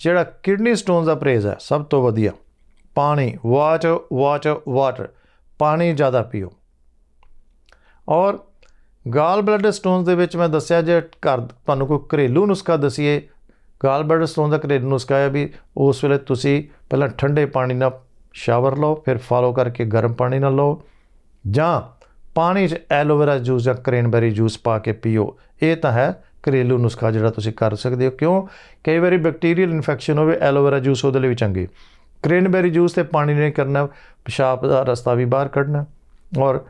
A: ਜਿਹੜਾ ਕਿਡਨੀ ਸਟੋਨਸ ਦਾ ਪ੍ਰੇਜ਼ ਹੈ, ਸਭ ਤੋਂ ਵਧੀਆ। ਪਾਣੀ ਵਾਚ ਵਾਚ ਵਾਟਰ ਪਾਣੀ ਜ਼ਿਆਦਾ ਪੀਓ। ਔਰ ਗਾਲ ਬਲੱਡ ਸਟੋਨਸ ਦੇ ਵਿੱਚ ਮੈਂ ਦੱਸਿਆ ਜੇ ਘਰ ਤੁਹਾਨੂੰ ਕੋਈ ਘਰੇਲੂ ਨੁਸਖਾ ਦਸੀਏ ਗਾਲ ਬਲੱਡ ਸਟੋਨ ਦਾ ਘਰੇਲੂ ਨੁਸਖਾ ਹੈ ਵੀ ਉਸ ਵੇਲੇ ਤੁਸੀਂ ਪਹਿਲਾਂ ਠੰਡੇ ਪਾਣੀ ਨਾਲ ਸ਼ਾਵਰ ਲਓ, ਫਿਰ ਫਾਲੋ ਕਰਕੇ ਗਰਮ ਪਾਣੀ ਨਾਲ ਲਓ, ਜਾਂ ਪਾਣੀ 'ਚ ਐਲੋਵੇਰਾ ਜੂਸ ਜਾਂ ਕ੍ਰੇਨਬੈਰੀ ਜੂਸ ਪਾ ਕੇ ਪੀਓ। ਇਹ ਤਾਂ ਹੈ ਘਰੇਲੂ ਨੁਸਖਾ ਜਿਹੜਾ ਤੁਸੀਂ ਕਰ ਸਕਦੇ ਹੋ। ਕਿਉਂ? ਕਈ ਵਾਰੀ ਬੈਕਟੀਰੀਅਲ ਇਨਫੈਕਸ਼ਨ ਹੋਵੇ ਐਲੋਵੇਰਾ ਜੂਸ ਉਹਦੇ ਲਈ ਵੀ ਚੰਗੀ। ਕ੍ਰੇਨਬੈਰੀ ਜੂਸ ਤੇ ਪਾਣੀ ਨੇ ਕਰਨਾ, ਪਿਸ਼ਾਬ ਦਾ ਰਸਤਾ ਵੀ ਬਾਹਰ ਕੱਢਣਾ। ਔਰ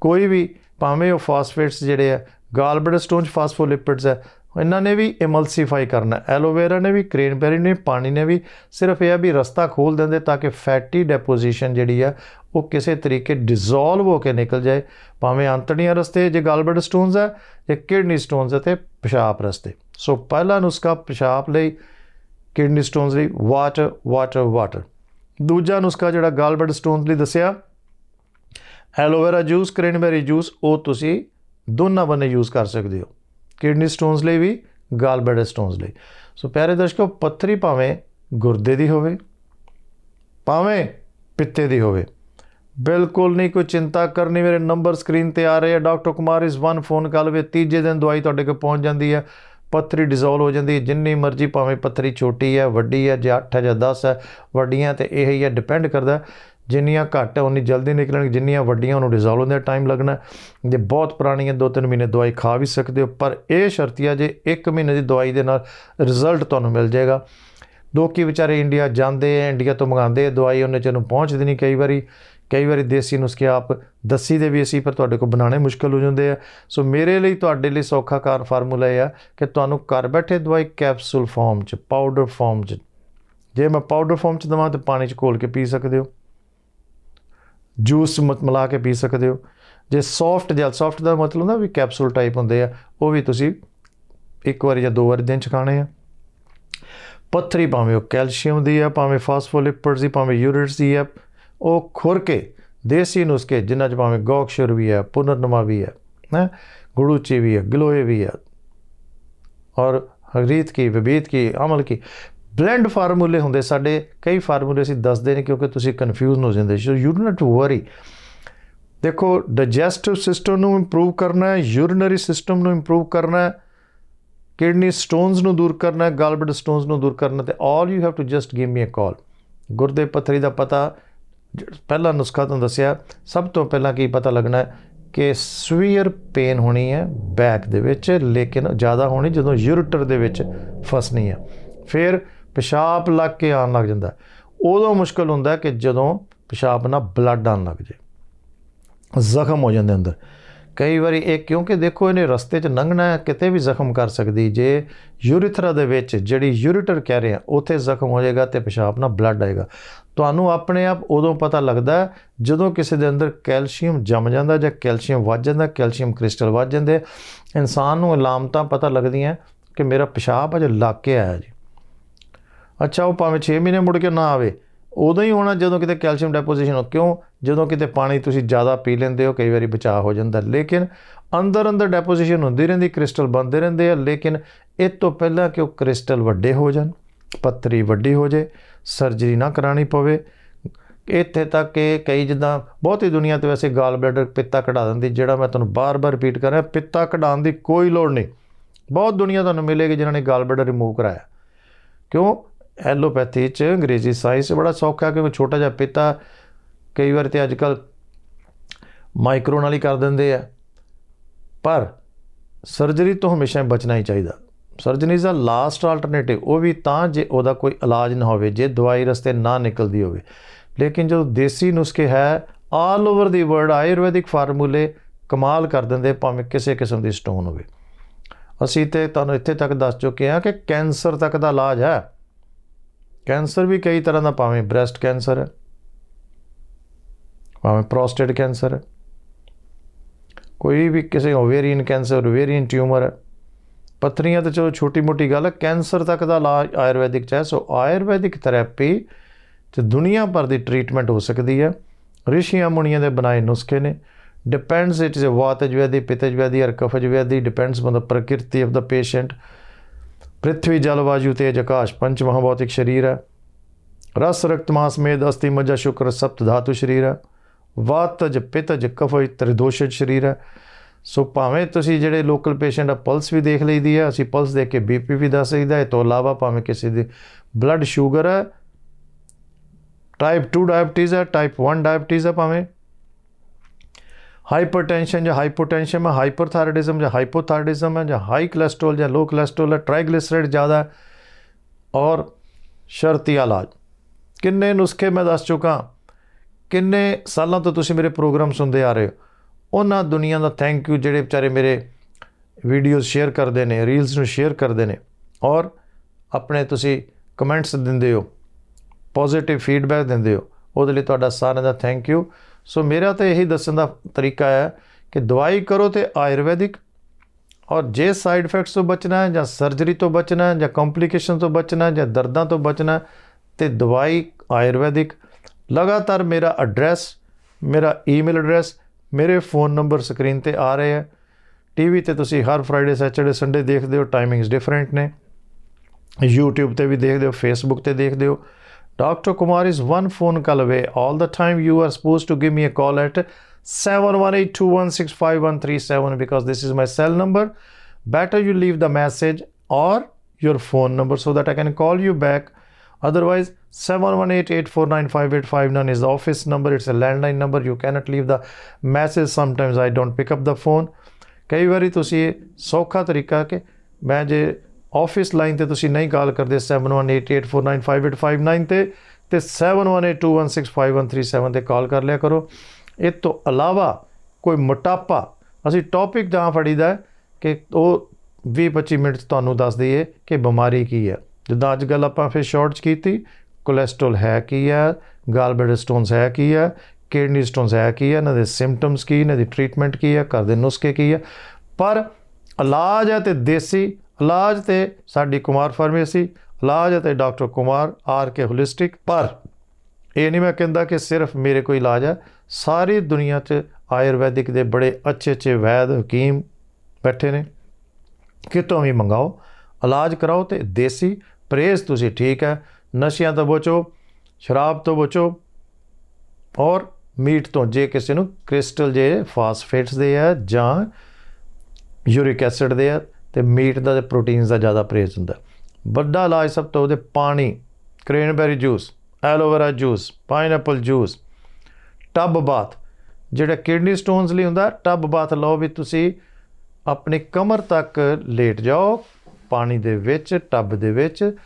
A: ਕੋਈ ਵੀ, ਭਾਵੇਂ ਉਹ ਫਾਸਫੇਟਸ ਜਿਹੜੇ ਆ ਗਾਲਬਲੈਡਰ ਸਟੋਨ ਚ ਫਾਸਫੋਲਿਪਿਡਸ ਹੈ ਇਹਨਾਂ ਨੇ ਵੀ ਇਮਲਸੀਫਾਈ ਕਰਨਾ ਐਲੋਵੇਰਾ ਨੇ ਵੀ ਕ੍ਰੇਨਬੈਰੀ ਨੇ, ਪਾਣੀ ਨੇ ਵੀ। ਸਿਰਫ ਇਹ ਆ ਵੀ ਰਸਤਾ ਖੋਲ ਦਿੰਦੇ ਤਾਂ ਕਿ ਫੈਟੀ ਡੈਪੋਜੀਸ਼ਨ ਜਿਹੜੀ ਆ, ਉਹ ਕਿਸੇ ਤਰੀਕੇ ਡਿਸੋਲਵ ਹੋ ਕੇ ਨਿਕਲ ਜਾਏ। ਭਾਵੇਂ ਅੰਤੜੀਆਂ ਰਸਤੇ, ਜੇ ਗਾਲਬਲੈਡਰ ਸਟੋਨਸ ਹੈ, ਜਾਂ ਕਿਡਨੀ ਸਟੋਨਸ ਅਤੇ ਤੇ ਪਿਸ਼ਾਬ ਰਸਤੇ। ਸੋ ਪਹਿਲਾ ਨੁਸਖਾ ਪਿਸ਼ਾਬ ਲਈ ਕਿਡਨੀ ਸਟੋਨਸ ਲਈ ਵਾਟਰ ਵਾਟਰ ਵਾਟਰ ਦੂਜਾ ਨੁਸਖਾ ਜਿਹੜਾ ਗਾਲਬਲੈਡਰ ਸਟੋਨਸ ਲਈ ਦੱਸਿਆ ਐਲੋਵੇਰਾ ਜੂਸ ਕ੍ਰੈਨਬੈਰੀ ਜੂਸ ਉਹ ਤੁਸੀਂ ਦੋਨਾਂ ਬੰਨੇ ਯੂਜ਼ ਕਰ ਸਕਦੇ ਹੋ। ਕਿਡਨੀ ਸਟੋਨਸ ਲਈ ਵੀ ਗਾਲਬਲੈਡਰ ਸਟੋਨਸ ਲਈ। ਸੋ ਪਿਆਰੇ ਦਰਸ਼ਕੋ, ਪੱਥਰੀ ਭਾਵੇਂ ਗੁਰਦੇ ਦੀ ਹੋਵੇ, ਭਾਵੇਂ ਪਿੱਤੇ ਦੀ ਹੋਵੇ, ਬਿਲਕੁਲ ਨਹੀਂ ਕੋਈ ਚਿੰਤਾ ਕਰਨੀ। ਮੇਰੇ ਨੰਬਰ ਸਕਰੀਨ ਤੇ ਆ ਰਹੇ ਆ। ਡਾਕਟਰ ਕੁਮਾਰ ਇਸ ਵਨ ਫੋਨ ਕਾਲ ਵੇ ਤੀਜੇ ਦਿਨ ਦਵਾਈ ਤੁਹਾਡੇ ਕੋਲ ਪਹੁੰਚ ਜਾਂਦੀ ਹੈ। ਪੱਥਰੀ ਡਿਸੋਲਵ ਹੋ ਜਾਂਦੀ ਹੈ। ਜਿੰਨੀ ਮਰਜ਼ੀ ਭਾਵੇਂ ਪੱਥਰੀ ਛੋਟੀ ਹੈ, ਵੱਡੀ ਹੈ, ਜਾਂ 8 ਹੈ ਜਾਂ 10 ਹੈ, ਵੱਡੀਆਂ ਤੇ ਇਹ ਹੀ ਹੈ ਡਿਪੈਂਡ ਕਰਦਾ ਜਿੰਨੀਆਂ ਘੱਟ ਹੈ, ਉਨੀ ਜਲਦੀ ਨਿਕਲਣਗੀਆਂ ਜਿੰਨੀਆਂ ਵੱਡੀਆਂ ਉਹਨੂੰ ਡਿਸੋਲਵ ਹੁੰਦੇ ਟਾਈਮ ਲੱਗਣਾ ਜੇ ਬਹੁਤ ਪੁਰਾਣੀਆਂ 2-3 ਮਹੀਨੇ ਦਵਾਈ ਖਾ ਵੀ ਸਕਦੇ ਹੋ, ਪਰ ਇਹ ਸ਼ਰਤੀਆ ਜੇ 1 ਮਹੀਨੇ ਦੀ ਦਵਾਈ ਦੇ ਨਾਲ ਰਿਜ਼ਲਟ ਤੁਹਾਨੂੰ ਮਿਲ ਜਾਏਗਾ। ਲੋਕੀ ਵਿਚਾਰੇ ਇੰਡੀਆ ਜਾਂਦੇ ਆ ਇੰਡੀਆ ਤੋਂ ਮੰਗਾਉਂਦੇ ਆ ਦਵਾਈ ਉਹਨੇ ਚ ਨੂੰ ਪਹੁੰਚਦੀ ਨਹੀਂ ਕਈ ਵਾਰੀ। ਕਈ ਵਾਰੀ ਦੇਸੀ ਨੁਸਖੇ ਆਪ ਦੱਸੀ ਦੇ ਵੀ ਅਸੀਂ, ਪਰ ਤੁਹਾਡੇ ਕੋਲ ਬਣਾਉਣੇ ਮੁਸ਼ਕਲ ਹੋ ਜਾਂਦੇ ਆ। ਸੋ ਮੇਰੇ ਲਈ, ਤੁਹਾਡੇ ਲਈ ਸੌਖਾ ਕਾਰ ਫਾਰਮੂਲਾ ਇਹ ਆ ਕਿ ਤੁਹਾਨੂੰ ਘਰ ਬੈਠੇ ਦਵਾਈ ਕੈਪਸੂਲ ਫਾਰਮ ਚ ਪਾਊਡਰ ਫਾਰਮ ਚ। ਜੇ ਮੈਂ ਪਾਊਡਰ ਫਾਰਮ ਚ ਦਵਾਂ ਤਾਂ ਪਾਣੀ ਚ ਘੋਲ ਕੇ ਪੀ ਸਕਦੇ ਹੋ। ਜੂਸ ਮ- ਮਿਲਾ ਕੇ ਪੀ ਸਕਦੇ ਹੋ। ਜੇ ਸੌਫਟ ਜੈਲ ਸੌਫਟ ਦਾ ਮਤਲਬ ਨਾ ਵੀ ਕੈਪਸੂਲ ਟਾਈਪ ਹੁੰਦੇ ਆ, ਉਹ ਵੀ ਤੁਸੀਂ ਇੱਕ ਵਾਰੀ ਜਾਂ ਦੋ ਵਾਰੀ ਦਿਨ ਚ ਖਾਣੇ ਆ। ਪੱਥਰੀ ਭਾਵੇਂ ਉਹ ਕੈਲਸ਼ੀਅਮ ਦੀ ਆ, ਭਾਵੇਂ ਫਾਸਫੋਲਿਪਿਡਸ ਦੀ, ਭਾਵੇਂ ਯੂਰਿਟਸ ਦੀ ਆ, ਉਹ ਖੁਰ ਕੇ ਦੇਸੀ ਨੁਸਖੇ ਜਿਨ੍ਹਾਂ ਚ ਭਾਵੇਂ ਗੋਕਸ਼ੁਰ ਵੀ ਹੈ ਪੁਨਰਨਮਾ ਵੀ ਹੈ ਹੈ, ਗੁੜੂਚੀ ਵੀ ਹੈ ਗਲੋਏ ਵੀ ਹੈ ਔਰ ਹਰੀਤ ਕੀ ਵਿਭੀਤ ਕੀ, ਅਮਲ ਕੀ ਬਲੈਂਡ ਫਾਰਮੂਲੇ ਹੁੰਦੇ, ਸਾਡੇ ਕਈ ਫਾਰਮੂਲੇ ਅਸੀਂ ਦੱਸਦੇ ਨੇ ਕਿਉਂਕਿ ਤੁਸੀਂ ਕਨਫਿਊਜ਼ਨ ਹੋ ਜਾਂਦੇ ਸੋ ਯੂ ਡੂ ਵਰੀ ਦੇਖੋ ਡਾਈਜੈਸਟਿਵ ਸਿਸਟਮ ਨੂੰ ਇੰਪਰੂਵ ਕਰਨਾ ਹੈ ਯੂਰਿਨਰੀ ਸਿਸਟਮ ਨੂੰ ਇੰਪਰੂਵ ਕਰਨਾ ਹੈ ਕਿਡਨੀ ਸਟੋਨਸ ਨੂੰ ਦੂਰ ਕਰਨਾ ਹੈ ਗਾਲਬਲੈਡਰ ਸਟੋਨਸ ਨੂੰ ਦੂਰ ਕਰਨਾ ਤੇ all you have to just give me a call ਗੁਰਦੇ ਪੱਥਰੀ ਦਾ ਪਤਾ ਜ- ਪਹਿਲਾ ਨੁਸਖਾ ਤੁਹਾਨੂੰ ਦੱਸਿਆ, ਸਭ ਤੋਂ ਪਹਿਲਾਂ ਕੀ ਪਤਾ ਲੱਗਣਾ ਹੈ ਕਿ ਸਵੀਅਰ ਪੇਨ ਹੋਣੀ ਹੈ ਬੈਕ ਦੇ ਵਿੱਚ, ਲੇਕਿਨ ਜ਼ਿਆਦਾ ਹੋਣੀ ਜਦੋਂ ਯੂਰਟਰ ਦੇ ਵਿੱਚ ਫਸਣੀ ਹੈ। ਫਿਰ ਪਿਸ਼ਾਬ ਲੱਗ ਕੇ ਆਉਣ ਲੱਗ ਜਾਂਦਾ। ਉਦੋਂ ਮੁਸ਼ਕਲ ਹੁੰਦਾ ਕਿ ਜਦੋਂ ਪਿਸ਼ਾਬ ਨਾਲ ਬਲੱਡ ਆਉਣ ਲੱਗ ਜੇ। ਜ਼ਖਮ ਹੋ ਜਾਂਦੇ ਅੰਦਰ। ਕਈ ਵਾਰੀ ਇਹ ਕਿਉਂਕਿ ਦੇਖੋ ਇਹਨੇ ਰਸਤੇ 'ਚ ਲੰਘਣਾ ਕਿਤੇ ਵੀ ਜ਼ਖਮ ਕਰ ਸਕਦੀ। ਜੇ ਯੂਰਿਥਰਾ ਦੇ ਵਿੱਚ ਜਿਹੜੀ ਯੂਰਿਟਰ ਕਹਿ ਰਹੇ ਆ, ਉੱਥੇ ਜ਼ਖਮ ਹੋ ਜਾਏਗਾ ਤੇ ਪਿਸ਼ਾਬ ਨਾਲ ਬਲੱਡ ਆਏਗਾ। ਤੁਹਾਨੂੰ ਆਪਣੇ ਆਪ ਉਦੋਂ ਪਤਾ ਲੱਗਦਾ ਜਦੋਂ ਕਿਸੇ ਦੇ ਅੰਦਰ ਕੈਲਸ਼ੀਅਮ ਜੰਮ ਜਾਂਦਾ ਜਾਂ ਕੈਲਸ਼ੀਅਮ ਵੱਧ ਜਾਂਦਾ, ਕੈਲਸ਼ੀਅਮ ਕ੍ਰਿਸਟਲ ਵੱਧ ਜਾਂਦੇ ਇਨਸਾਨ ਨੂੰ ਅਲਾਮਤਾਂ ਪਤਾ ਲੱਗਦੀਆਂ ਕਿ ਮੇਰਾ ਪਿਸ਼ਾਬ ਅਜੇ ਲੱਗ ਕੇ ਆਇਆ ਜੀ। ਅੱਛਾ, ਉਹ ਭਾਵੇਂ 6 ਮਹੀਨੇ ਮੁੜ ਕੇ ਨਾ ਆਵੇ। ਉਦੋਂ ਹੀ ਹੋਣਾ ਜਦੋਂ ਕਿਤੇ ਕੈਲਸ਼ੀਅਮ ਡੈਪੋਜੀਸ਼ਨ ਹੋ, ਕਿਉਂ? ਜਦੋਂ ਕਿਤੇ ਪਾਣੀ ਤੁਸੀਂ ਜ਼ਿਆਦਾ ਪੀ ਲੈਂਦੇ ਹੋ, ਕਈ ਵਾਰੀ ਬਚਾਅ ਹੋ ਜਾਂਦਾ। ਲੇਕਿਨ ਅੰਦਰ ਅੰਦਰ ਡੈਪੋਜੀਸ਼ਨ ਹੁੰਦੀ ਰਹਿੰਦੀ, ਕ੍ਰਿਸਟਲ ਬਣਦੇ ਰਹਿੰਦੇ ਆ। ਲੇਕਿਨ ਇਹ ਤੋਂ ਪਹਿਲਾਂ ਕਿ ਉਹ ਕ੍ਰਿਸਟਲ ਵੱਡੇ ਹੋ ਜਾਣ ਪੱਤਰੀ ਵੱਡੀ ਹੋ ਜੇ, ਸਰਜਰੀ ਨਾ ਕਰਾਣੀ ਪਵੇ। ਇੱਥੇ ਤੱਕ ਕਿ ਕਈ ਜਿੱਦਾਂ ਬਹੁਤੀ ਦੁਨੀਆ ਤੇ ਵੈਸੇ ਗਾਲ ਬਲੈਡਰ ਪਿੱਤਾ ਕਢਾ ਦਿੰਦੀ, ਜਿਹੜਾ ਮੈਂ ਤੁਹਾਨੂੰ ਬਾਰ-ਬਾਰ ਰਿਪੀਟ ਕਰ ਰਿਹਾ, ਪਿੱਤਾ ਕਢਾਉਣ ਦੀ ਕੋਈ ਲੋੜ ਨਹੀਂ। ਬਹੁਤ ਦੁਨੀਆ ਤੁਹਾਨੂੰ ਮਿਲੇਗੀ ਜਿਨ੍ਹਾਂ ਨੇ ਗਾਲ ਬਲੈਡਰ ਰਿਮੂਵ ਕਰਾਇਆ। ਕਿਉਂ? ਐਲੋਪੈਥੀ ਚ ਅੰਗਰੇਜ਼ੀ ਸਾਇੰਸ ਬੜਾ ਸੌਖਾ ਕਿਉਂਕਿ ਛੋਟਾ ਜਿਹਾ ਪਿੱਤਾ ਕਈ ਵਾਰ ਤੇ ਅੱਜਕੱਲ ਮਾਈਕਰੋ ਨਾਲ ਹੀ ਕਰ ਦਿੰਦੇ ਆ। ਪਰ ਸਰਜਰੀ ਤੋਂ ਹਮੇਸ਼ਾ ਬਚਣਾ ਹੀ ਚਾਹੀਦਾ। ਸਰਜਰੀ ਦਾ ਲਾਸਟ ਆਲਟਰਨੇਟਿਵ। ਉਹ ਵੀ ਤਾਂ ਜੇ ਉਹਦਾ ਕੋਈ ਇਲਾਜ ਨਾ ਹੋਵੇ, ਜੇ ਦਵਾਈ ਰਸਤੇ ਨਾ ਨਿਕਲਦੀ ਹੋਵੇ। ਲੇਕਿਨ ਜਦੋਂ ਦੇਸੀ ਨੁਸਖੇ ਹੈ all over the world ayurvedic ਫਾਰਮੂਲੇ ਕਮਾਲ ਕਰ ਦਿੰਦੇ, ਭਾਵੇਂ ਕਿਸੇ ਕਿਸਮ ਦੀ ਸਟੋਨ ਹੋਵੇ। ਅਸੀਂ ਤੇ ਤੁਹਾਨੂੰ ਇੱਥੇ ਤੱਕ ਦੱਸ ਚੁੱਕੇ ਹਾਂ ਕਿ ਕੈਂਸਰ ਤੱਕ ਦਾ ਇਲਾਜ ਹੈ। ਕੈਂਸਰ ਵੀ ਕਈ ਤਰ੍ਹਾਂ ਦਾ, ਭਾਵੇਂ ਬ੍ਰੈਸਟ ਕੈਂਸਰ ਹੈ ਭਾਵੇਂ ਪ੍ਰੋਸਟੇਟ ਕੈਂਸਰ ਹੈ ਕੋਈ ਵੀ ਕਿਸੇ ਓਵੇਰੀਅਨ ਕੈਂਸਰ ਓਵੇਰੀਅਨ ਟਿਊਮਰ ਹੈ ਪੱਥਰੀਆਂ ਤਾਂ ਚਲੋ ਛੋਟੀ ਮੋਟੀ ਗੱਲ ਹੈ ਕੈਂਸਰ ਤੱਕ ਦਾ ਇਲਾਜ ਆਯੁਰਵੈਦਿਕ ਚ ਹੈ, ਸੋ ਆਯੁਰਵੈਦਿਕ ਥੈਰੇਪੀ ਤੇ ਦੁਨੀਆ ਭਰ ਦੀ ਟ੍ਰੀਟਮੈਂਟ ਹੋ ਸਕਦੀ ਹੈ। ਰਿਸ਼ੀਆਂ ਮੁਨੀਆਂ ਦੇ ਬਣਾਏ ਨੁਸਖੇ ਨੇ। Depends, it is a vataj vyadi pitaj depends or kafaj prakriti of on patient prakriti of the patient prithvi jal vayu tej akash ਪੰਜ ਮਹਾਭੌਤਿਕ ਸ਼ਰੀਰ ਹੈ ਰਸ ਰਕਤ ਮਾਸ ਮੇਦ ਅਸਥੀ ਮज्जा ਸ਼ੁਕਰ ਸਪਤ ਧਾਤੂ ਸ਼ਰੀਰ ਹੈ ਵਾਤਜ ਪਿਤਜ ਕਫ ਤ੍ਰਿਦੋਸ਼ਜ ਸ਼ਰੀਰ ਹੈ ਸੋ ਭਾਵੇਂ ਤੁਸੀਂ ਜਿਹੜੇ ਲੋਕਲ ਪੇਸ਼ੈਂਟ ਆ ਪਲਸ ਵੀ ਦੇਖ ਲਈਦੀ ਹੈ ਅਸੀਂ ਪਲਸ ਦੇਖ ਕੇ ਬੀਪੀ ਵੀ ਦੱਸ ਸਕਦਾ ਹੈ ਤੋਂ ਇਲਾਵਾ ਭਾਵੇਂ ਕਿਸੇ ਦੀ ਬਲੱਡ ਸ਼ੂਗਰ ਹੈ ਟਾਈਪ 2 ਡਾਇਬਟੀਜ਼ ਹੈ ਟਾਈਪ 1 ਡਾਇਬਟੀਜ਼ ਹੈ ਭਾਵੇਂ ਹਾਈਪਰਟੈਂਸ਼ਨ ਜਾਂ ਹਾਈਪੋਟੈਂਸ਼ਨ ਹੈ ਹਾਈਪਰਥਾਇਰੋਇਡਿਜ਼ਮ ਜਾਂ ਹਾਈਪੋਥਾਇਰੋਇਡਿਜ਼ਮ ਹੈ ਜਾਂ ਹਾਈ ਕੋਲੇਸਟ੍ਰੋਲ ਜਾਂ ਲੋ ਕੋਲੇਸਟ੍ਰੋਲ ਹੈ ਟ੍ਰਾਈਗਲਿਸਰਾਈਡ ਜ਼ਿਆਦਾ ਹੈ ਔਰ ਸ਼ਰਤੀ ਇਲਾਜ। ਕਿੰਨੇ ਨੁਸਖੇ ਮੈਂ ਦੱਸ ਚੁੱਕਾ। ਕਿੰਨੇ ਸਾਲਾਂ ਤੋਂ ਤੁਸੀਂ ਮੇਰੇ ਪ੍ਰੋਗਰਾਮ ਸੁਣਦੇ ਆ ਰਹੇ ਹੋ। ਉਹਨਾਂ ਦੁਨੀਆ ਦਾ ਥੈਂਕ ਯੂ ਜਿਹੜੇ ਵਿਚਾਰੇ ਮੇਰੇ ਵੀਡੀਓਜ਼ ਸ਼ੇਅਰ ਕਰਦੇ ਨੇ ਰੀਲਸ ਨੂੰ ਸ਼ੇਅਰ ਕਰਦੇ ਨੇ ਔਰ ਆਪਣੇ ਤੁਸੀਂ ਕਮੈਂਟਸ ਦਿੰਦੇ ਹੋ ਪੋਜ਼ਿਟਿਵ ਫੀਡਬੈਕ ਦਿੰਦੇ ਹੋ। ਉਹਦੇ ਲਈ ਤੁਹਾਡਾ ਸਾਰਿਆਂ ਦਾ ਥੈਂਕ ਯੂ ਸੋ ਮੇਰਾ ਤਾਂ ਇਹੀ ਦੱਸਣ ਦਾ ਤਰੀਕਾ ਹੈ ਕਿ ਦਵਾਈ ਕਰੋ ਤੇ ਆਯੁਰਵੈਦਿਕ ਔਰ ਜੇ ਸਾਈਡ ਇਫੈਕਟਸ ਤੋਂ ਬਚਣਾ ਹੈ ਜਾਂ ਸਰਜਰੀ ਤੋਂ ਬਚਣਾ ਹੈ ਜਾਂ ਕੰਪਲਿਕੇਸ਼ਨ ਤੋਂ ਬਚਣਾ ਹੈ ਜਾਂ ਦਰਦਾਂ ਤੋਂ ਬਚਣਾ ਹੈ, ਤੇ ਦਵਾਈ ਆਯੁਰਵੈਦਿਕ ਲਗਾਤਾਰ ਮੇਰਾ ਐਡਰੈਸ ਮੇਰਾ ਈਮੇਲ ਐਡਰੈਸ ਮੇਰੇ ਫੋਨ ਨੰਬਰ ਸਕਰੀਨ ਤੇ ਆ ਰਹੇ ਹੈ। ਟੀਵੀ ਤੇ ਤੁਸੀਂ ਹਰ ਫਰਾਈਡੇ ਸੈਚਰਡੇ ਸੰਡੇ ਦੇਖਦੇ ਹੋ ਟਾਈਮਿੰਗਸ ਡਿਫਰੈਂਟ ਨੇ। YouTube ਤੇ ਵੀ ਦੇਖਦੇ ਹੋ Facebook ਤੇ ਦੇਖਦੇ ਹੋ। Dr. Kumar is one phone call away. All the time you are supposed to give me a call at 718-216-5137 because this is my cell number. Better you leave the message or your phone number so that I can call you back. Otherwise, 718-849-5859 is the office number. It's a landline number. You cannot leave the message. Sometimes I don't pick up the phone. ਕਈ ਵਾਰੀ ਤੁਸੀਂ ਇਹ ਸੌਖਾ ਤਰੀਕਾ ਕਿ ਮੈਂ ਜੇ office line ਤੇ ਤੁਸੀਂ ਨਹੀਂ ਕਾਲ ਕਰਦੇ 7188495859 ਤੇ ਤੇ 7182165137 ਤੇ ਕਾਲ ਕਰ ਲਿਆ ਕਰੋ। ਇਹ ਤੋਂ ਇਲਾਵਾ ਕੋਈ ਮੋਟਾਪਾ, ਅਸੀਂ ਟੌਪਿਕ ਜਾਂ ਫੜੀਦਾ ਹੈ ਕਿ ਉਹ 20-25 ਮਿੰਟ 'ਚ ਤੁਹਾਨੂੰ ਦੱਸ ਦਈਏ ਕਿ ਬਿਮਾਰੀ ਕੀ ਹੈ। ਜਿੱਦਾਂ ਅੱਜ ਕੱਲ੍ਹ ਆਪਾਂ ਫਿਰ ਸ਼ਾਰਟਸ ਕੀਤੀ ਕੋਲੇਸਟ੍ਰੋਲ ਹੈ ਕੀ ਹੈ ਗਾਲਬਲੇਡਰ ਸਟੋਨਸ ਹੈ ਕੀ ਹੈ ਕਿਡਨੀ ਸਟੋਨਸ ਹੈ ਕੀ ਹੈ, ਇਹਨਾਂ ਦੇ ਸਿੰਪਟਮਸ ਕੀ ਇਹਨਾਂ ਦੀ ਟ੍ਰੀਟਮੈਂਟ ਕੀ ਹੈ, ਘਰ ਦੇ ਨੁਸਖੇ ਕੀ ਹੈ। ਪਰ ਇਲਾਜ ਹੈ ਤੇ ਦੇਸੀ ਇਲਾਜ ਤੇ ਸਾਡੀ ਕੁਮਾਰ ਫਾਰਮੇਸੀ, ਇਲਾਜ ਅਤੇ doctor Kumar R K holistic ਪਰ ਇਹ ਨਹੀਂ ਮੈਂ ਕਹਿੰਦਾ ਕਿ ਸਿਰਫ ਮੇਰੇ ਕੋਈ ਇਲਾਜ ਹੈ। ਸਾਰੀ ਦੁਨੀਆ 'ਚ ਆਯੁਰਵੈਦਿਕ ਦੇ ਬੜੇ ਅੱਛੇ ਅੱਛੇ ਵੈਦ ਹਕੀਮ ਬੈਠੇ ਨੇ। ਕਿਤੋਂ ਵੀ ਮੰਗਾਓ, ਇਲਾਜ ਕਰਾਓ ਤੇ ਦੇਸੀ ਪ੍ਰੇਸ ਤੁਸੀਂ ਠੀਕ ਹੈ। ਨਸ਼ਿਆਂ ਤੋਂ ਬਚੋ, ਸ਼ਰਾਬ ਤੋਂ ਬਚੋ ਔਰ ਮੀਟ ਤੋਂ ਜੇ ਕਿਸੇ ਨੂੰ ਕ੍ਰਿਸਟਲ ਜੇ ਫਾਸਫੇਟਸ ਦੇ ਆ ਜਾਂ ਯੂਰਿਕ ਐਸਿਡ ਦੇ ਆ ਤੇ ਮੀਟ ਦਾ ਤੇ ਪ੍ਰੋਟੀਨਸ ਦਾ ਜ਼ਿਆਦਾ ਪ੍ਰੇਜ਼ ਹੁੰਦਾ। ਵੱਡਾ ਇਲਾਜ ਸਭ ਤੋਂ ਉਹਦੇ ਪਾਣੀ cranberry juice aloe vera juice pineapple juice tub bath ਜਿਹੜਾ ਕਿਡਨੀ ਸਟੋਨਸ ਲਈ ਹੁੰਦਾ ਟੱਬ ਬਾਥ ਲਓ ਵੀ ਤੁਸੀਂ ਆਪਣੀ ਕਮਰ ਤੱਕ ਲੇਟ ਜਾਓ, ਪਾਣੀ ਦੇ ਵਿੱਚ ਟੱਬ ਦੇ ਵਿੱਚ,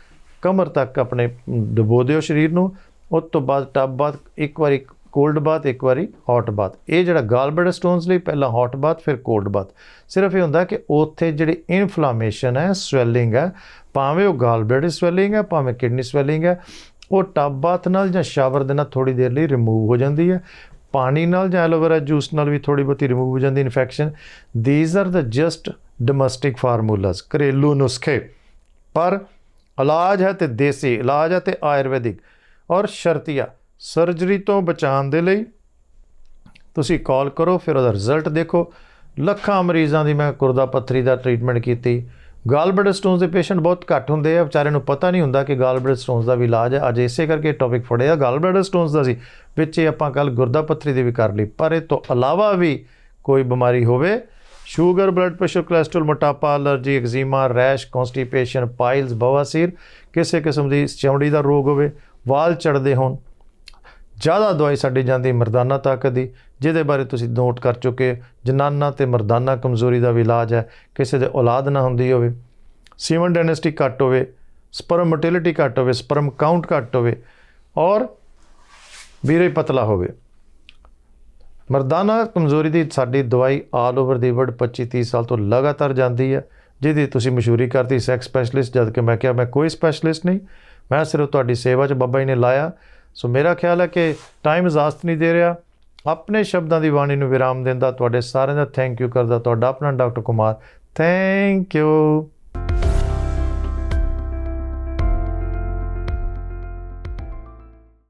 A: ਕਮਰ ਤੱਕ ਆਪਣੇ ਡੁਬੋ ਦਿਓ ਸਰੀਰ ਨੂੰ, ਉਸ ਤੋਂ ਬਾਅਦ ਟੱਬ ਬਾਥ ਇੱਕ ਵਾਰੀ ਕੋਲਡ ਬਾਥ ਇੱਕ ਵਾਰੀ ਹੌਟ ਬਾਥ ਇਹ ਜਿਹੜਾ ਗਾਲਬਲੇਡਰ ਸਟੋਨਸ ਲਈ ਪਹਿਲਾਂ ਹੌਟ ਬਾਥ ਫਿਰ ਕੋਲਡ ਬਾਥ ਸਿਰਫ ਇਹ ਹੁੰਦਾ ਕਿ ਉੱਥੇ ਜਿਹੜੀ ਇਨਫਲੇਮੇਸ਼ਨ ਹੈ ਸਵੈਲਿੰਗ ਹੈ, ਭਾਵੇਂ ਉਹ ਗਾਲਬਲੇਡਰ ਸਵੈਲਿੰਗ ਹੈ, ਭਾਵੇਂ ਕਿਡਨੀ ਸਵੈਲਿੰਗ ਹੈ, ਉਹ ਟੱਬ ਬਾਥ ਨਾਲ ਜਾਂ ਸ਼ਾਵਰ ਦੇ ਨਾਲ ਥੋੜੀ ਦੇਰ ਲਈ ਰਿਮੂਵ ਹੋ ਜਾਂਦੀ ਹੈ। ਪਾਣੀ ਨਾਲ ਜਾਂ ਐਲੋਵੇਰਾ ਜੂਸ ਨਾਲ ਵੀ ਥੋੜੀ ਬਹੁਤੀ ਰਿਮੂਵ ਹੋ ਜਾਂਦੀ infection these are the just domestic formulas ਘਰੇਲੂ ਨੁਸਖੇ। ਪਰ ਇਲਾਜ ਹੈ ਤੇ ਦੇਸੀ, ਇਲਾਜ ਹੈ ਤੇ ਆਯੁਰਵੈਦਿਕ। ਔਰ ਸ਼ਰਤੀਆ ਸਰਜਰੀ ਤੋਂ ਬਚਾਉਣ ਦੇ ਲਈ ਤੁਸੀਂ ਕਾਲ ਕਰੋ, ਫਿਰ ਉਹਦਾ ਰਿਜ਼ਲਟ ਦੇਖੋ। ਲੱਖਾਂ ਮਰੀਜ਼ਾਂ ਦੀ ਮੈਂ ਗੁਰਦਾ ਪੱਥਰੀ ਦਾ ਟ੍ਰੀਟਮੈਂਟ ਕੀਤੀ। ਗਾਲਬਲੇਡਰ ਸਟੋਨਸ ਦੇ ਪੇਸ਼ੈਂਟ ਬਹੁਤ ਘੱਟ ਹੁੰਦੇ ਆ। ਵਿਚਾਰਿਆਂ ਨੂੰ ਪਤਾ ਨਹੀਂ ਹੁੰਦਾ ਕਿ ਗਾਲਬਲੇਡਰ ਸਟੋਨਸ ਦਾ ਵੀ ਇਲਾਜ ਹੈ ਅੱਜ ਇਸੇ ਕਰਕੇ ਟੌਪਿਕ ਫੜਿਆ। ਗਾਲਬਲੇਡਰ ਸਟੋਨਸ ਦਾ ਸੀ, ਵਿੱਚ ਇਹ ਆਪਾਂ ਕੱਲ ਗੁਰਦਾ ਪੱਥਰੀ ਦੀ ਵੀ ਕਰ ਲਈ। ਪਰ ਇਹ ਤੋਂ ਇਲਾਵਾ ਵੀ ਕੋਈ ਬਿਮਾਰੀ ਹੋਵੇ, ਸ਼ੂਗਰ ਬਲੱਡ ਪ੍ਰੈਸ਼ਰ ਕੋਲੇਸਟ੍ਰੋਲ ਮੋਟਾਪਾ allergy eczema rash constipation piles ਬਵਾਸੀਰ, ਕਿਸੇ ਕਿਸਮ ਦੀ ਚਮੜੀ ਦਾ ਰੋਗ ਹੋਵੇ, ਵਾਲ ਚੜਦੇ ਹੋਣ। ਜ਼ਿਆਦਾ ਦਵਾਈ ਸਾਡੀ ਜਾਂਦੀ ਮਰਦਾਨਾ ਤਾਕਤ ਦੀ, ਜਿਹਦੇ ਬਾਰੇ ਤੁਸੀਂ ਨੋਟ ਕਰ ਚੁੱਕੇ ਜਨਾਨਾ ਤੇ ਮਰਦਾਨਾ ਕਮਜ਼ੋਰੀ ਦਾ ਵੀ ਇਲਾਜ ਹੈ, ਕਿਸੇ ਦੇ ਔਲਾਦ ਨਾ ਹੁੰਦੀ ਹੋਵੇ। ਸੀਮਨ ਡਾਇਨੈਸਟੀ ਘੱਟ ਹੋਵੇ, ਸਪਰਮ ਮੋਟਿਲਿਟੀ ਘੱਟ ਹੋਵੇ, ਸਪਰਮ ਕਾਊਂਟ ਘੱਟ ਹੋਵੇ, ਔਰ ਵੀਰੇ ਪਤਲਾ ਹੋਵੇ। ਮਰਦਾਨਾ ਕਮਜ਼ੋਰੀ ਦੀ ਸਾਡੀ ਦਵਾਈ ਆਲ ਓਵਰ ਦੀ ਵਰਡ 25 30 ਸਾਲ ਤੋਂ ਲਗਾਤਾਰ ਜਾਂਦੀ ਹੈ, ਜਿਹਦੀ ਤੁਸੀਂ ਮਸ਼ਹੂਰੀ ਕਰਤੀ ਸੈਕਸ ਸਪੈਸ਼ਲਿਸਟ ਜਦ ਕਿ ਮੈਂ ਕਿਹਾ ਮੈਂ ਕੋਈ ਸਪੈਸ਼ਲਿਸਟ ਨਹੀਂ, ਮੈਂ ਸਿਰਫ ਤੁਹਾਡੀ ਸੇਵਾ 'ਚ ਬਾਬਾ ਜੀ ਨੇ ਲਾਇਆ। ਸੋ ਮੇਰਾ ਖਿਆਲ ਹੈ ਕਿ ਟਾਈਮ ਇਜਾਜ਼ਤ ਨਹੀਂ ਦੇ ਰਿਹਾ। ਆਪਣੇ ਸ਼ਬਦਾਂ ਦੀ ਬਾਣੀ ਨੂੰ ਵਿਰਾਮ ਦਿੰਦਾ ਤੁਹਾਡੇ ਸਾਰਿਆਂ ਦਾ ਥੈਂਕ ਯੂ ਕਰਦਾ। ਤੁਹਾਡਾ ਆਪਣਾ ਡਾਕਟਰ ਕੁਮਾਰ ਥੈਂਕ ਯੂ